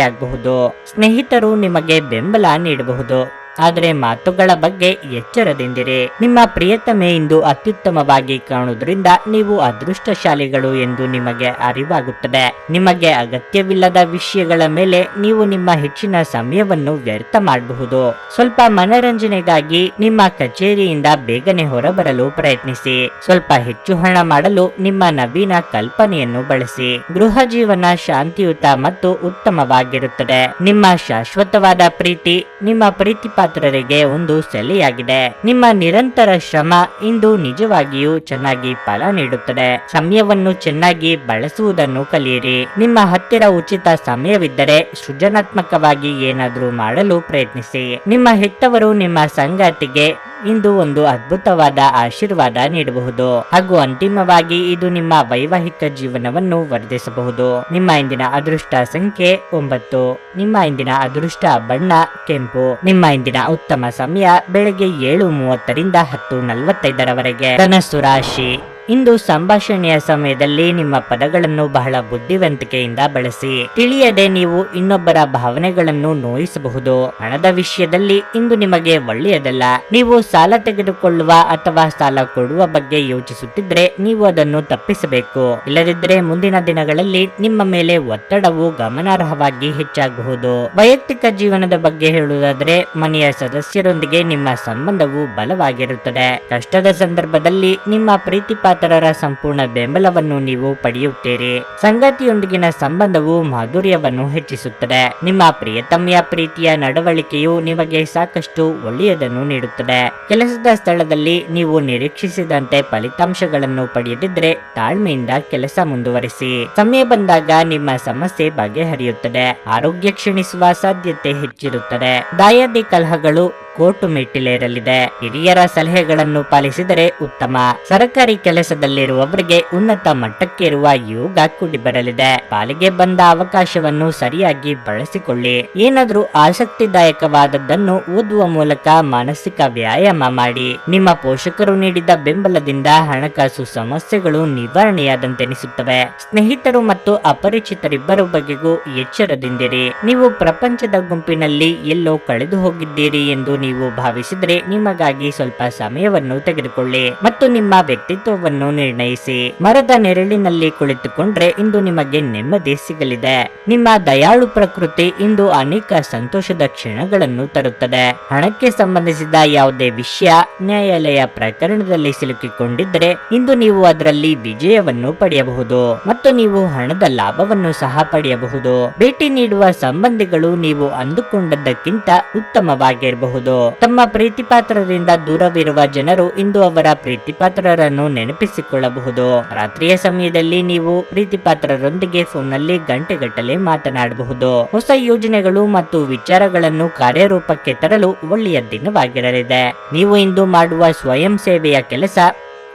A: ತೊಂದರೆಯಾಗಬಹುದು ಸ್ನೇಹಿತರು ನಿಮಗೆ ಬೆಂಬಲ ನೀಡಬಹುದು. ಆದರೆ ಮಾತುಗಳ ಬಗ್ಗೆ ಎಚ್ಚರದಿಂದಿರಿ. ನಿಮ್ಮ ಪ್ರಿಯತಮೆ ಇಂದು ಅತ್ಯುತ್ತಮವಾಗಿ ಕಾಣುವುದರಿಂದ ನೀವು ಅದೃಷ್ಟಶಾಲಿಗಳು ಎಂದು ನಿಮಗೆ ಅರಿವಾಗುತ್ತದೆ. ನಿಮಗೆ ಅಗತ್ಯವಿಲ್ಲದ ವಿಷಯಗಳ ಮೇಲೆ ನೀವು ನಿಮ್ಮ ಹೆಚ್ಚಿನ ಸಮಯವನ್ನು ವ್ಯರ್ಥ ಮಾಡಬಹುದು. ಸ್ವಲ್ಪ ಮನರಂಜನೆಗಾಗಿ ನಿಮ್ಮ ಕಚೇರಿಯಿಂದ ಬೇಗನೆ ಹೊರಬರಲು ಪ್ರಯತ್ನಿಸಿ. ಸ್ವಲ್ಪ ಹೆಚ್ಚು ಹಣ ಮಾಡಲು ನಿಮ್ಮ ನವೀನ ಕಲ್ಪನೆಯನ್ನು ಬಳಸಿ. ಗೃಹ ಜೀವನ ಶಾಂತಿಯುತ ಮತ್ತು ಉತ್ತಮವಾಗಿರುತ್ತದೆ. ನಿಮ್ಮ ಶಾಶ್ವತವಾದ ಪ್ರೀತಿ, ನಿಮ್ಮ ಪ್ರೀತಿ ಪಾತ್ರರಿಗೆ ಒಂದು ಸೆಲೆಯಾಗಿದೆ. ನಿಮ್ಮ ನಿರಂತರ ಶ್ರಮ ಇಂದು ನಿಜವಾಗಿಯೂ ಚೆನ್ನಾಗಿ ಫಲ ನೀಡುತ್ತದೆ. ಸಮಯವನ್ನು ಚೆನ್ನಾಗಿ ಬಳಸುವುದನ್ನು ಕಲಿಯಿರಿ. ನಿಮ್ಮ ಹತ್ತಿರ ಉಚಿತ ಸಮಯವಿದ್ದರೆ ಸೃಜನಾತ್ಮಕವಾಗಿ ಏನಾದರೂ ಮಾಡಲು ಪ್ರಯತ್ನಿಸಿ. ನಿಮ್ಮ ಹೆತ್ತವರು ನಿಮ್ಮ ಸಂಗಾತಿಗೆ ಇಂದು ಒಂದು ಅದ್ಭುತವಾದ ಆಶೀರ್ವಾದ ನೀಡಬಹುದು. ಹಾಗೂ ಅಂತಿಮವಾಗಿ ಇದು ನಿಮ್ಮ ವೈವಾಹಿಕ ಜೀವನವನ್ನು ವರ್ಧಿಸಬಹುದು. ನಿಮ್ಮ ಇಂದಿನ ಅದೃಷ್ಟ ಸಂಖ್ಯೆ ಒಂಬತ್ತು. ನಿಮ್ಮ ಇಂದಿನ ಅದೃಷ್ಟ ಬಣ್ಣ ಕೆಂಪು. ನಿಮ್ಮ ಇಂದಿನ ಉತ್ತಮ ಸಮಯ ಬೆಳಗ್ಗೆ ಏಳು ಮೂವತ್ತರಿಂದ ಹತ್ತು ನಲವತ್ತೈದರವರೆಗೆ. ಧನಸ್ಸು ರಾಶಿ. ಇಂದು ಸಂಭಾಷಣೆಯ ಸಮಯದಲ್ಲಿ ನಿಮ್ಮ ಪದಗಳನ್ನು ಬಹಳ ಬುದ್ಧಿವಂತಿಕೆಯಿಂದ ಬಳಸಿ. ತಿಳಿಯದೆ ನೀವು ಇನ್ನೊಬ್ಬರ ಭಾವನೆಗಳನ್ನು ನೋಯಿಸಬಹುದು. ಹಣದ ವಿಷಯದಲ್ಲಿ ಇಂದು ನಿಮಗೆ ಒಳ್ಳೆಯದಲ್ಲ. ನೀವು ಸಾಲ ತೆಗೆದುಕೊಳ್ಳುವ ಅಥವಾ ಸಾಲ ಕೊಡುವ ಬಗ್ಗೆ ಯೋಚಿಸುತ್ತಿದ್ರೆ ನೀವು ಅದನ್ನು ತಪ್ಪಿಸಬೇಕು. ಇಲ್ಲದಿದ್ದರೆ ಮುಂದಿನ ದಿನಗಳಲ್ಲಿ ನಿಮ್ಮ ಮೇಲೆ ಒತ್ತಡವು ಗಮನಾರ್ಹವಾಗಿ ಹೆಚ್ಚಾಗಬಹುದು. ವೈಯಕ್ತಿಕ ಜೀವನದ ಬಗ್ಗೆ ಹೇಳುವುದಾದ್ರೆ, ಮನೆಯ ಸದಸ್ಯರೊಂದಿಗೆ ನಿಮ್ಮ ಸಂಬಂಧವು ಬಲವಾಗಿರುತ್ತದೆ. ಕಷ್ಟದ ಸಂದರ್ಭದಲ್ಲಿ ನಿಮ್ಮ ಪ್ರೀತಿಪಾತ್ರರ ಸಂಪೂರ್ಣ ಬೆಂಬಲವನ್ನು ನೀವು ಪಡೆಯುತ್ತೀರಿ. ಸಂಗತಿಯೊಂದಿಗಿನ ಸಂಬಂಧವು ಮಾಧುರ್ಯವನ್ನು ಹೆಚ್ಚಿಸುತ್ತದೆ. ನಿಮ್ಮ ಪ್ರಿಯತಮ್ಯ, ಪ್ರೀತಿಯ ನಡವಳಿಕೆಯು ನಿಮಗೆ ಸಾಕಷ್ಟು ಒಳ್ಳೆಯದನ್ನು ನೀಡುತ್ತದೆ. ಕೆಲಸದ ಸ್ಥಳದಲ್ಲಿ ನೀವು ನಿರೀಕ್ಷಿಸಿದಂತೆ ಫಲಿತಾಂಶಗಳನ್ನು ಪಡೆಯದಿದ್ರೆ ತಾಳ್ಮೆಯಿಂದ ಕೆಲಸ ಮುಂದುವರಿಸಿ. ಸಮಯ ಬಂದಾಗ ನಿಮ್ಮ ಸಮಸ್ಯೆ ಬಗೆಹರಿಯುತ್ತದೆ. ಆರೋಗ್ಯ ಕ್ಷೀಣಿಸುವ ಸಾಧ್ಯತೆ ಹೆಚ್ಚಿರುತ್ತದೆ. ದಾಯಾದಿ ಕಲಹಗಳು ಕೋರ್ಟು ಮೆಟ್ಟಿಲೇರಲಿದೆ. ಹಿರಿಯರ ಸಲಹೆಗಳನ್ನು ಪಾಲಿಸಿದರೆ ಉತ್ತಮ. ಸರ್ಕಾರಿ ಕೆಲಸದಲ್ಲಿರುವವರಿಗೆ ಉನ್ನತ ಮಟ್ಟಕ್ಕಿರುವ ಯೋಗ ಕೂಡಿ ಬರಲಿದೆ ಪಾಲಿಗೆ ಬಂದ ಅವಕಾಶವನ್ನು ಸರಿಯಾಗಿ ಬಳಸಿಕೊಳ್ಳಿ. ಏನಾದ್ರೂ ಆಸಕ್ತಿದಾಯಕವಾದದ್ದನ್ನು ಓದುವ ಮೂಲಕ ಮಾನಸಿಕ ವ್ಯಾಯಾಮ ಮಾಡಿ. ನಿಮ್ಮ ಪೋಷಕರು ನೀಡಿದ ಬೆಂಬಲದಿಂದ ಹಣಕಾಸು ಸಮಸ್ಯೆಗಳು ನಿವಾರಣೆಯಾದಂತೆನಿಸುತ್ತವೆ. ಸ್ನೇಹಿತರು ಮತ್ತು ಅಪರಿಚಿತರಿಬ್ಬರ ಬಗೆಗೂ ಎಚ್ಚರದಿಂದಿರಿ. ನೀವು ಪ್ರಪಂಚದ ಗುಂಪಿನಲ್ಲಿ ಎಲ್ಲೋ ಕಳೆದು ಹೋಗಿದ್ದೀರಿ ಎಂದು ಭಾವಿಸಿದ್ರೆ ನಿಮಗಾಗಿ ಸ್ವಲ್ಪ ಸಮಯವನ್ನು ತೆಗೆದುಕೊಳ್ಳಿ ಮತ್ತು ನಿಮ್ಮ ವ್ಯಕ್ತಿತ್ವವನ್ನು ನಿರ್ಣಯಿಸಿ. ಮರದ ನೆರಳಿನಲ್ಲಿ ಕುಳಿತುಕೊಂಡ್ರೆ ಇಂದು ನಿಮಗೆ ನೆಮ್ಮದಿ ಸಿಗಲಿದೆ. ನಿಮ್ಮ ದಯಾಳು ಪ್ರಕೃತಿ ಇಂದು ಅನೇಕ ಸಂತೋಷದ ಕ್ಷಣಗಳನ್ನು ತರುತ್ತದೆ. ಹಣಕ್ಕೆ ಸಂಬಂಧಿಸಿದ ಯಾವುದೇ ವಿಷಯ ನ್ಯಾಯಾಲಯ ಪ್ರಕರಣದಲ್ಲಿ ಸಿಲುಕಿಕೊಂಡಿದ್ದರೆ ಇಂದು ನೀವು ಅದರಲ್ಲಿ ವಿಜಯವನ್ನು ಪಡೆಯಬಹುದು ಮತ್ತು ನೀವು ಹಣದ ಲಾಭವನ್ನು ಸಹ ಪಡೆಯಬಹುದು. ಭೇಟಿ ನೀಡುವ ಸಂಬಂಧಿಗಳು ನೀವು ಅಂದುಕೊಂಡದ್ದಕ್ಕಿಂತ ಉತ್ತಮವಾಗಿರಬಹುದು. ತಮ್ಮ ಪ್ರೀತಿಪಾತ್ರರಿಂದ ದೂರವಿರುವ ಜನರು ಇಂದು ಅವರ ಪ್ರೀತಿಪಾತ್ರರನ್ನು ನೆನಪಿಸಿಕೊಳ್ಳಬಹುದು. ರಾತ್ರಿಯ ಸಮಯದಲ್ಲಿ ನೀವು ಪ್ರೀತಿಪಾತ್ರರೊಂದಿಗೆ ಫೋನ್ನಲ್ಲಿ ಗಂಟೆಗಟ್ಟಲೆ ಮಾತನಾಡಬಹುದು. ಹೊಸ ಯೋಜನೆಗಳು ಮತ್ತು ವಿಚಾರಗಳನ್ನು ಕಾರ್ಯರೂಪಕ್ಕೆ ತರಲು ಒಳ್ಳೆಯ ದಿನವಾಗಿರಲಿದೆ. ನೀವು ಇಂದು ಮಾಡುವ ಸ್ವಯಂ ಸೇವೆಯ ಕೆಲಸ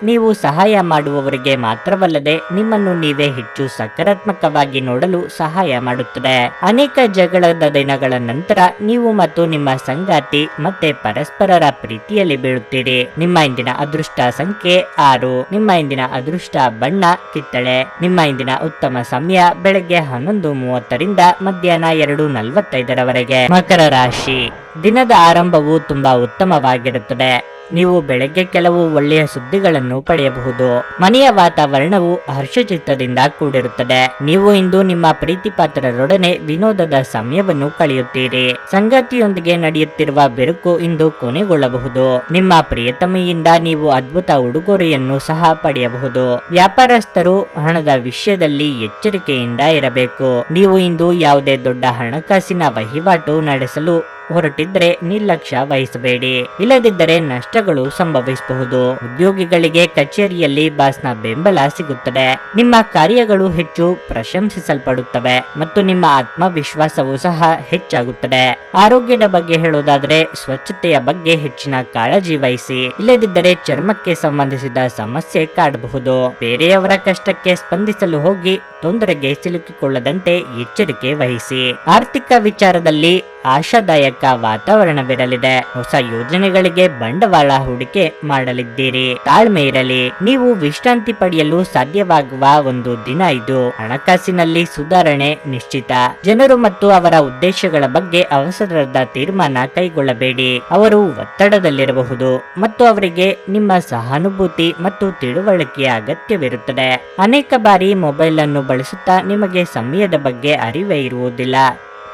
A: ನೀವು ಸಹಾಯ ಮಾಡುವವರಿಗೆ ಮಾತ್ರವಲ್ಲದೆ ನಿಮ್ಮನ್ನು ನೀವೇ ಹೆಚ್ಚು ಸಕಾರಾತ್ಮಕವಾಗಿ ನೋಡಲು ಸಹಾಯ ಮಾಡುತ್ತದೆ. ಅನೇಕ ಜಗಳದ ದಿನಗಳ ನಂತರ ನೀವು ಮತ್ತು ನಿಮ್ಮ ಸಂಗಾತಿ ಮತ್ತೆ ಪರಸ್ಪರರ ಪ್ರೀತಿಯಲ್ಲಿ ಬೀಳುತ್ತೀರಿ. ನಿಮ್ಮ ಇಂದಿನ ಅದೃಷ್ಟ ಸಂಖ್ಯೆ ಆರು. ನಿಮ್ಮ ಇಂದಿನ ಅದೃಷ್ಟ ಬಣ್ಣ ಕಿತ್ತಳೆ. ನಿಮ್ಮ ಇಂದಿನ ಉತ್ತಮ ಸಮಯ ಬೆಳಗ್ಗೆ ಹನ್ನೊಂದು ಮೂವತ್ತರಿಂದ ಮಧ್ಯಾಹ್ನ ಎರಡು ನಲವತ್ತೈದರವರೆಗೆ. ಮಕರ ರಾಶಿ. ದಿನದ ಆರಂಭವು ತುಂಬಾ ಉತ್ತಮವಾಗಿರುತ್ತದೆ. ನೀವು ಬೆಳಗ್ಗೆ ಕೆಲವು ಒಳ್ಳೆಯ ಸುದ್ದಿಗಳನ್ನು ಪಡೆಯಬಹುದು. ಮನೆಯ ವಾತಾವರಣವು ಹರ್ಷಚಿತ್ತದಿಂದ ಕೂಡಿರುತ್ತದೆ. ನೀವು ಇಂದು ನಿಮ್ಮ ಪ್ರೀತಿಪಾತ್ರರೊಡನೆ ವಿನೋದದ ಸಮಯವನ್ನು ಕಳೆಯುತ್ತೀರಿ. ಸಂಗಾತಿಯೊಂದಿಗೆ ನಡೆಯುತ್ತಿರುವ ಬಿರುಕು ಇಂದು ಕೊನೆಗೊಳ್ಳಬಹುದು. ನಿಮ್ಮ ಪ್ರಿಯತಮೆಯಿಂದ ನೀವು ಅದ್ಭುತ ಉಡುಗೊರೆಯನ್ನು ಸಹ ಪಡೆಯಬಹುದು. ವ್ಯಾಪಾರಸ್ಥರು ಹಣದ ವಿಷಯದಲ್ಲಿ ಎಚ್ಚರಿಕೆಯಿಂದ ಇರಬೇಕು. ನೀವು ಇಂದು ಯಾವುದೇ ದೊಡ್ಡ ಹಣಕಾಸಿನ ವಹಿವಾಟು ನಡೆಸಲು ಹೊರಟಿದ್ರೆ ನಿರ್ಲಕ್ಷ್ಯ ವಹಿಸಬೇಡಿ. ಇಲ್ಲದಿದ್ದರೆ ನಷ್ಟಗಳು ಸಂಭವಿಸಬಹುದು. ಉದ್ಯೋಗಿಗಳಿಗೆ ಕಚೇರಿಯಲ್ಲಿ ಬಾಸ್ನ ಬೆಂಬಲ ಸಿಗುತ್ತದೆ. ನಿಮ್ಮ ಕಾರ್ಯಗಳು ಹೆಚ್ಚು ಪ್ರಶಂಸಿಸಲ್ಪಡುತ್ತವೆ ಮತ್ತು ನಿಮ್ಮ ಆತ್ಮವಿಶ್ವಾಸವು ಸಹ ಹೆಚ್ಚಾಗುತ್ತದೆ. ಆರೋಗ್ಯದ ಬಗ್ಗೆ ಹೇಳೋದಾದ್ರೆ ಸ್ವಚ್ಛತೆಯ ಬಗ್ಗೆ ಹೆಚ್ಚಿನ ಕಾಳಜಿ ವಹಿಸಿ. ಇಲ್ಲದಿದ್ದರೆ ಚರ್ಮಕ್ಕೆ ಸಂಬಂಧಿಸಿದ ಸಮಸ್ಯೆ ಕಾಡಬಹುದು. ಬೇರೆಯವರ ಕಷ್ಟಕ್ಕೆ ಸ್ಪಂದಿಸಲು ಹೋಗಿ ತೊಂದರೆಗೆ ಸಿಲುಕಿಕೊಳ್ಳದಂತೆ ಎಚ್ಚರಿಕೆ ವಹಿಸಿ. ಆರ್ಥಿಕ ವಿಚಾರದಲ್ಲಿ ಆಶಾದಾಯಕ ವಾತಾವರಣವಿರಲಿದೆ. ಹೊಸ ಯೋಜನೆಗಳಿಗೆ ಬಂಡವಾಳ ಹೂಡಿಕೆ ಮಾಡಲಿದ್ದೀರಿ. ತಾಳ್ಮೆ ಇರಲಿ. ನೀವು ವಿಶ್ರಾಂತಿ ಪಡೆಯಲು ಸಾಧ್ಯವಾಗುವ ಒಂದು ದಿನ ಇದು. ಹಣಕಾಸಿನಲ್ಲಿ ಸುಧಾರಣೆ ನಿಶ್ಚಿತ. ಜನರು ಮತ್ತು ಅವರ ಉದ್ದೇಶಗಳ ಬಗ್ಗೆ ಅವಸರದ ತೀರ್ಮಾನ ಕೈಗೊಳ್ಳಬೇಡಿ. ಅವರು ಒತ್ತಡದಲ್ಲಿರಬಹುದು ಮತ್ತು ಅವರಿಗೆ ನಿಮ್ಮ ಸಹಾನುಭೂತಿ ಮತ್ತು ತಿಳುವಳಿಕೆಯ ಅಗತ್ಯವಿರುತ್ತದೆ. ಅನೇಕ ಬಾರಿ ಮೊಬೈಲ್ ಅನ್ನು ಬಳಸುತ್ತಾ ನಿಮಗೆ ಸಮಯದ ಬಗ್ಗೆ ಅರಿವೇ ಇರುವುದಿಲ್ಲ.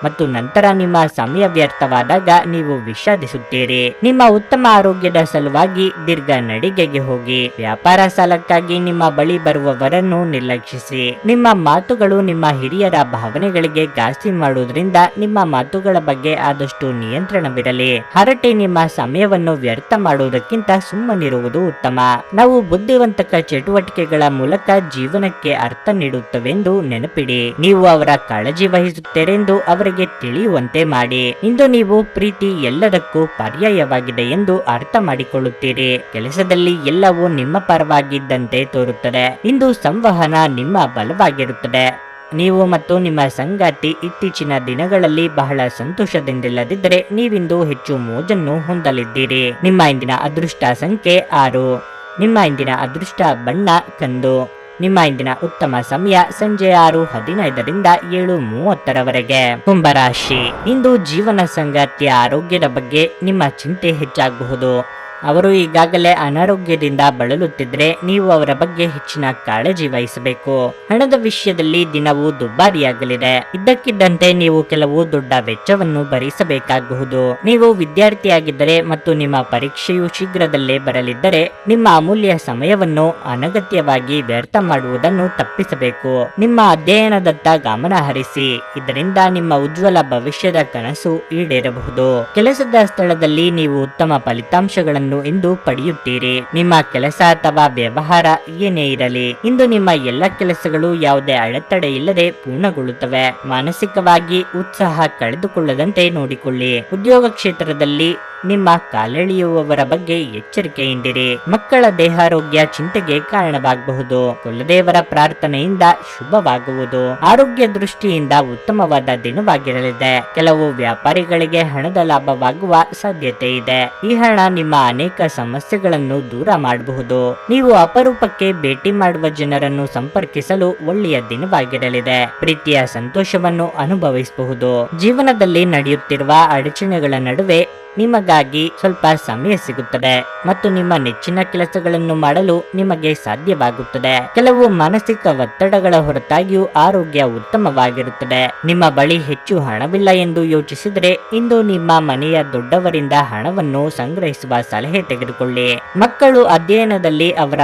A: ಮತ್ತು ನಂತರ ನಿಮ್ಮ ಸಮಯ ವ್ಯರ್ಥವಾದಾಗ ನೀವು ವಿಷಾದಿಸುತ್ತೀರಿ. ನಿಮ್ಮ ಉತ್ತಮ ಆರೋಗ್ಯದ ಸಲುವಾಗಿ ದೀರ್ಘ ನಡಿಗೆಗೆ ಹೋಗಿ. ವ್ಯಾಪಾರ ಸಾಲಕ್ಕಾಗಿ ನಿಮ್ಮ ಬಳಿ ಬರುವವರನ್ನು ನಿರ್ಲಕ್ಷಿಸಿ. ನಿಮ್ಮ ಮಾತುಗಳು ನಿಮ್ಮ ಹಿರಿಯರ ಭಾವನೆಗಳಿಗೆ ಗಾಸ್ತಿ ಮಾಡುವುದರಿಂದ ನಿಮ್ಮ ಮಾತುಗಳ ಬಗ್ಗೆ ಆದಷ್ಟು ನಿಯಂತ್ರಣವಿರಲಿ. ಹರಟೆ ನಿಮ್ಮ ಸಮಯವನ್ನು ವ್ಯರ್ಥ ಮಾಡುವುದಕ್ಕಿಂತ ಸುಮ್ಮನಿರುವುದು ಉತ್ತಮ. ನಾವು ಬುದ್ಧಿವಂತಕ ಚಟುವಟಿಕೆಗಳ ಮೂಲಕ ಜೀವನಕ್ಕೆ ಅರ್ಥ ನೀಡುತ್ತವೆಂದು ನೆನಪಿಡಿ. ನೀವು ಅವರ ಕಾಳಜಿ ವಹಿಸುತ್ತೇರೆಂದು ಅವರಿಗೆ ತಿಳಿಯುವಂತೆ ಮಾಡಿ. ಇಂದು ನೀವು ಪ್ರೀತಿ ಎಲ್ಲದಕ್ಕೂ ಪರ್ಯಾಯವಾಗಿದೆ ಎಂದು ಅರ್ಥ ಮಾಡಿಕೊಳ್ಳುತ್ತೀರಿ. ಕೆಲಸದಲ್ಲಿ ಎಲ್ಲವೂ ನಿಮ್ಮ ಪರವಾಗಿದ್ದಂತೆ ತೋರುತ್ತದೆ. ಇಂದು ಸಂವಹನ ನಿಮ್ಮ ಬಲವಾಗಿರುತ್ತದೆ. ನೀವು ಮತ್ತು ನಿಮ್ಮ ಸಂಗಾತಿ ಇತ್ತೀಚಿನ ದಿನಗಳಲ್ಲಿ ಬಹಳ ಸಂತೋಷದಿಂದಿಲ್ಲದಿದ್ದರೆ ನೀವಿಂದು ಹೆಚ್ಚು ಮೋಜನ್ನು ಹೊಂದಲಿದ್ದೀರಿ. ನಿಮ್ಮ ಇಂದಿನ ಅದೃಷ್ಟ ಸಂಖ್ಯೆ ಆರು. ನಿಮ್ಮ ಇಂದಿನ ಅದೃಷ್ಟ ಬಣ್ಣ ಕಂದು. ನಿಮ್ಮ ಇಂದಿನ ಉತ್ತಮ ಸಮಯ ಸಂಜೆ ಆರು ಹದಿನೈದರಿಂದ ಏಳು ಮೂವತ್ತರವರೆಗೆ. ಕುಂಭರಾಶಿ. ಇಂದು ಜೀವನ ಸಂಗಾತಿಯ ಆರೋಗ್ಯದ ಬಗ್ಗೆ ನಿಮ್ಮ ಚಿಂತೆ ಹೆಚ್ಚಾಗಬಹುದು. ಅವರು ಈಗಾಗಲೇ ಅನಾರೋಗ್ಯದಿಂದ ಬಳಲುತ್ತಿದ್ರೆ ನೀವು ಅವರ ಬಗ್ಗೆ ಹೆಚ್ಚಿನ ಕಾಳಜಿ ವಹಿಸಬೇಕು. ಹಣದ ವಿಷಯದಲ್ಲಿ ದಿನವೂ ದುಬಾರಿಯಾಗಲಿದೆ. ಇದ್ದಕ್ಕಿದ್ದಂತೆ ನೀವು ಕೆಲವು ದೊಡ್ಡ ವೆಚ್ಚವನ್ನು ಭರಿಸಬೇಕಾಗಬಹುದು. ನೀವು ವಿದ್ಯಾರ್ಥಿಯಾಗಿದ್ದರೆ ಮತ್ತು ನಿಮ್ಮ ಪರೀಕ್ಷೆಯು ಶೀಘ್ರದಲ್ಲೇ ಬರಲಿದ್ದರೆ ನಿಮ್ಮ ಅಮೂಲ್ಯ ಸಮಯವನ್ನು ಅನಗತ್ಯವಾಗಿ ವ್ಯರ್ಥ ಮಾಡುವುದನ್ನು ತಪ್ಪಿಸಬೇಕು. ನಿಮ್ಮ ಅಧ್ಯಯನದತ್ತ ಗಮನ ಹರಿಸಿ, ಇದರಿಂದ ನಿಮ್ಮ ಉಜ್ವಲ ಭವಿಷ್ಯದ ಕನಸು ಈಡೇರಬಹುದು. ಕೆಲಸದ ಸ್ಥಳದಲ್ಲಿ ನೀವು ಉತ್ತಮ ಫಲಿತಾಂಶಗಳನ್ನು ಇಂದು ಪಡೆಯುತ್ತೀರಿ. ನಿಮ್ಮ ಕೆಲಸ ಅಥವಾ ವ್ಯವಹಾರ ಏನೇ ಇರಲಿ, ಇಂದು ನಿಮ್ಮ ಎಲ್ಲ ಕೆಲಸಗಳು ಯಾವುದೇ ಅಡೆತಡೆ ಇಲ್ಲದೆ ಪೂರ್ಣಗೊಳ್ಳುತ್ತವೆ. ಮಾನಸಿಕವಾಗಿ ಉತ್ಸಾಹ ಕಳೆದುಕೊಳ್ಳದಂತೆ ನೋಡಿಕೊಳ್ಳಿ. ಉದ್ಯೋಗ ಕ್ಷೇತ್ರದಲ್ಲಿ ನಿಮ್ಮ ಕಾಲೆಳೆಯುವವರ ಬಗ್ಗೆ ಎಚ್ಚರಿಕೆಯಿಂದಿರಿ. ಮಕ್ಕಳ ದೇಹಾರೋಗ್ಯ ಚಿಂತೆಗೆ ಕಾರಣವಾಗಬಹುದು. ಕುಲದೇವರ ಪ್ರಾರ್ಥನೆಯಿಂದ ಶುಭವಾಗುವುದು. ಆರೋಗ್ಯ ದೃಷ್ಟಿಯಿಂದ ಉತ್ತಮವಾದ ದಿನವಾಗಿರಲಿದೆ. ಕೆಲವು ವ್ಯಾಪಾರಿಗಳಿಗೆ ಹಣದ ಲಾಭವಾಗುವ ಸಾಧ್ಯತೆ ಇದೆ. ಈ ಹಣ ನಿಮ್ಮ ಅನೇಕ ಸಮಸ್ಯೆಗಳನ್ನು ದೂರ ಮಾಡಬಹುದು. ನೀವು ಅಪರೂಪಕ್ಕೆ ಭೇಟಿ ಮಾಡುವ ಜನರನ್ನು ಸಂಪರ್ಕಿಸಲು ಒಳ್ಳೆಯ ದಿನವಾಗಿರಲಿದೆ. ಪ್ರೀತಿಯ ಸಂತೋಷವನ್ನು ಅನುಭವಿಸಬಹುದು. ಜೀವನದಲ್ಲಿ ನಡೆಯುತ್ತಿರುವ ಅಡಚಣೆಗಳ ನಡುವೆ ನಿಮಗಾಗಿ ಸ್ವಲ್ಪ ಸಮಯ ಸಿಗುತ್ತದೆ ಮತ್ತು ನಿಮ್ಮ ನೆಚ್ಚಿನ ಕೆಲಸಗಳನ್ನು ಮಾಡಲು ನಿಮಗೆ ಸಾಧ್ಯವಾಗುತ್ತದೆ. ಕೆಲವು ಮಾನಸಿಕ ಒತ್ತಡಗಳ ಹೊರತಾಗಿಯೂ ಆರೋಗ್ಯ ಉತ್ತಮವಾಗಿರುತ್ತದೆ. ನಿಮ್ಮ ಬಳಿ ಹೆಚ್ಚು ಹಣವಿಲ್ಲ ಎಂದು ಯೋಚಿಸಿದರೆ ಇಂದು ನಿಮ್ಮ ಮನೆಯ ದೊಡ್ಡವರಿಂದ ಹಣವನ್ನು ಸಂಗ್ರಹಿಸುವ ಸಲಹೆ ತೆಗೆದುಕೊಳ್ಳಿ. ಮಕ್ಕಳು ಅಧ್ಯಯನದಲ್ಲಿ ಅವರ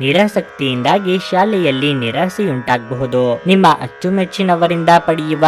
A: ನಿರಾಸಕ್ತಿಯಿಂದಾಗಿ ಶಾಲೆಯಲ್ಲಿ ನಿರಾಸೆಯುಂಟಾಗಬಹುದು. ನಿಮ್ಮ ಅಚ್ಚುಮೆಚ್ಚಿನವರಿಂದ ಪಡೆಯುವ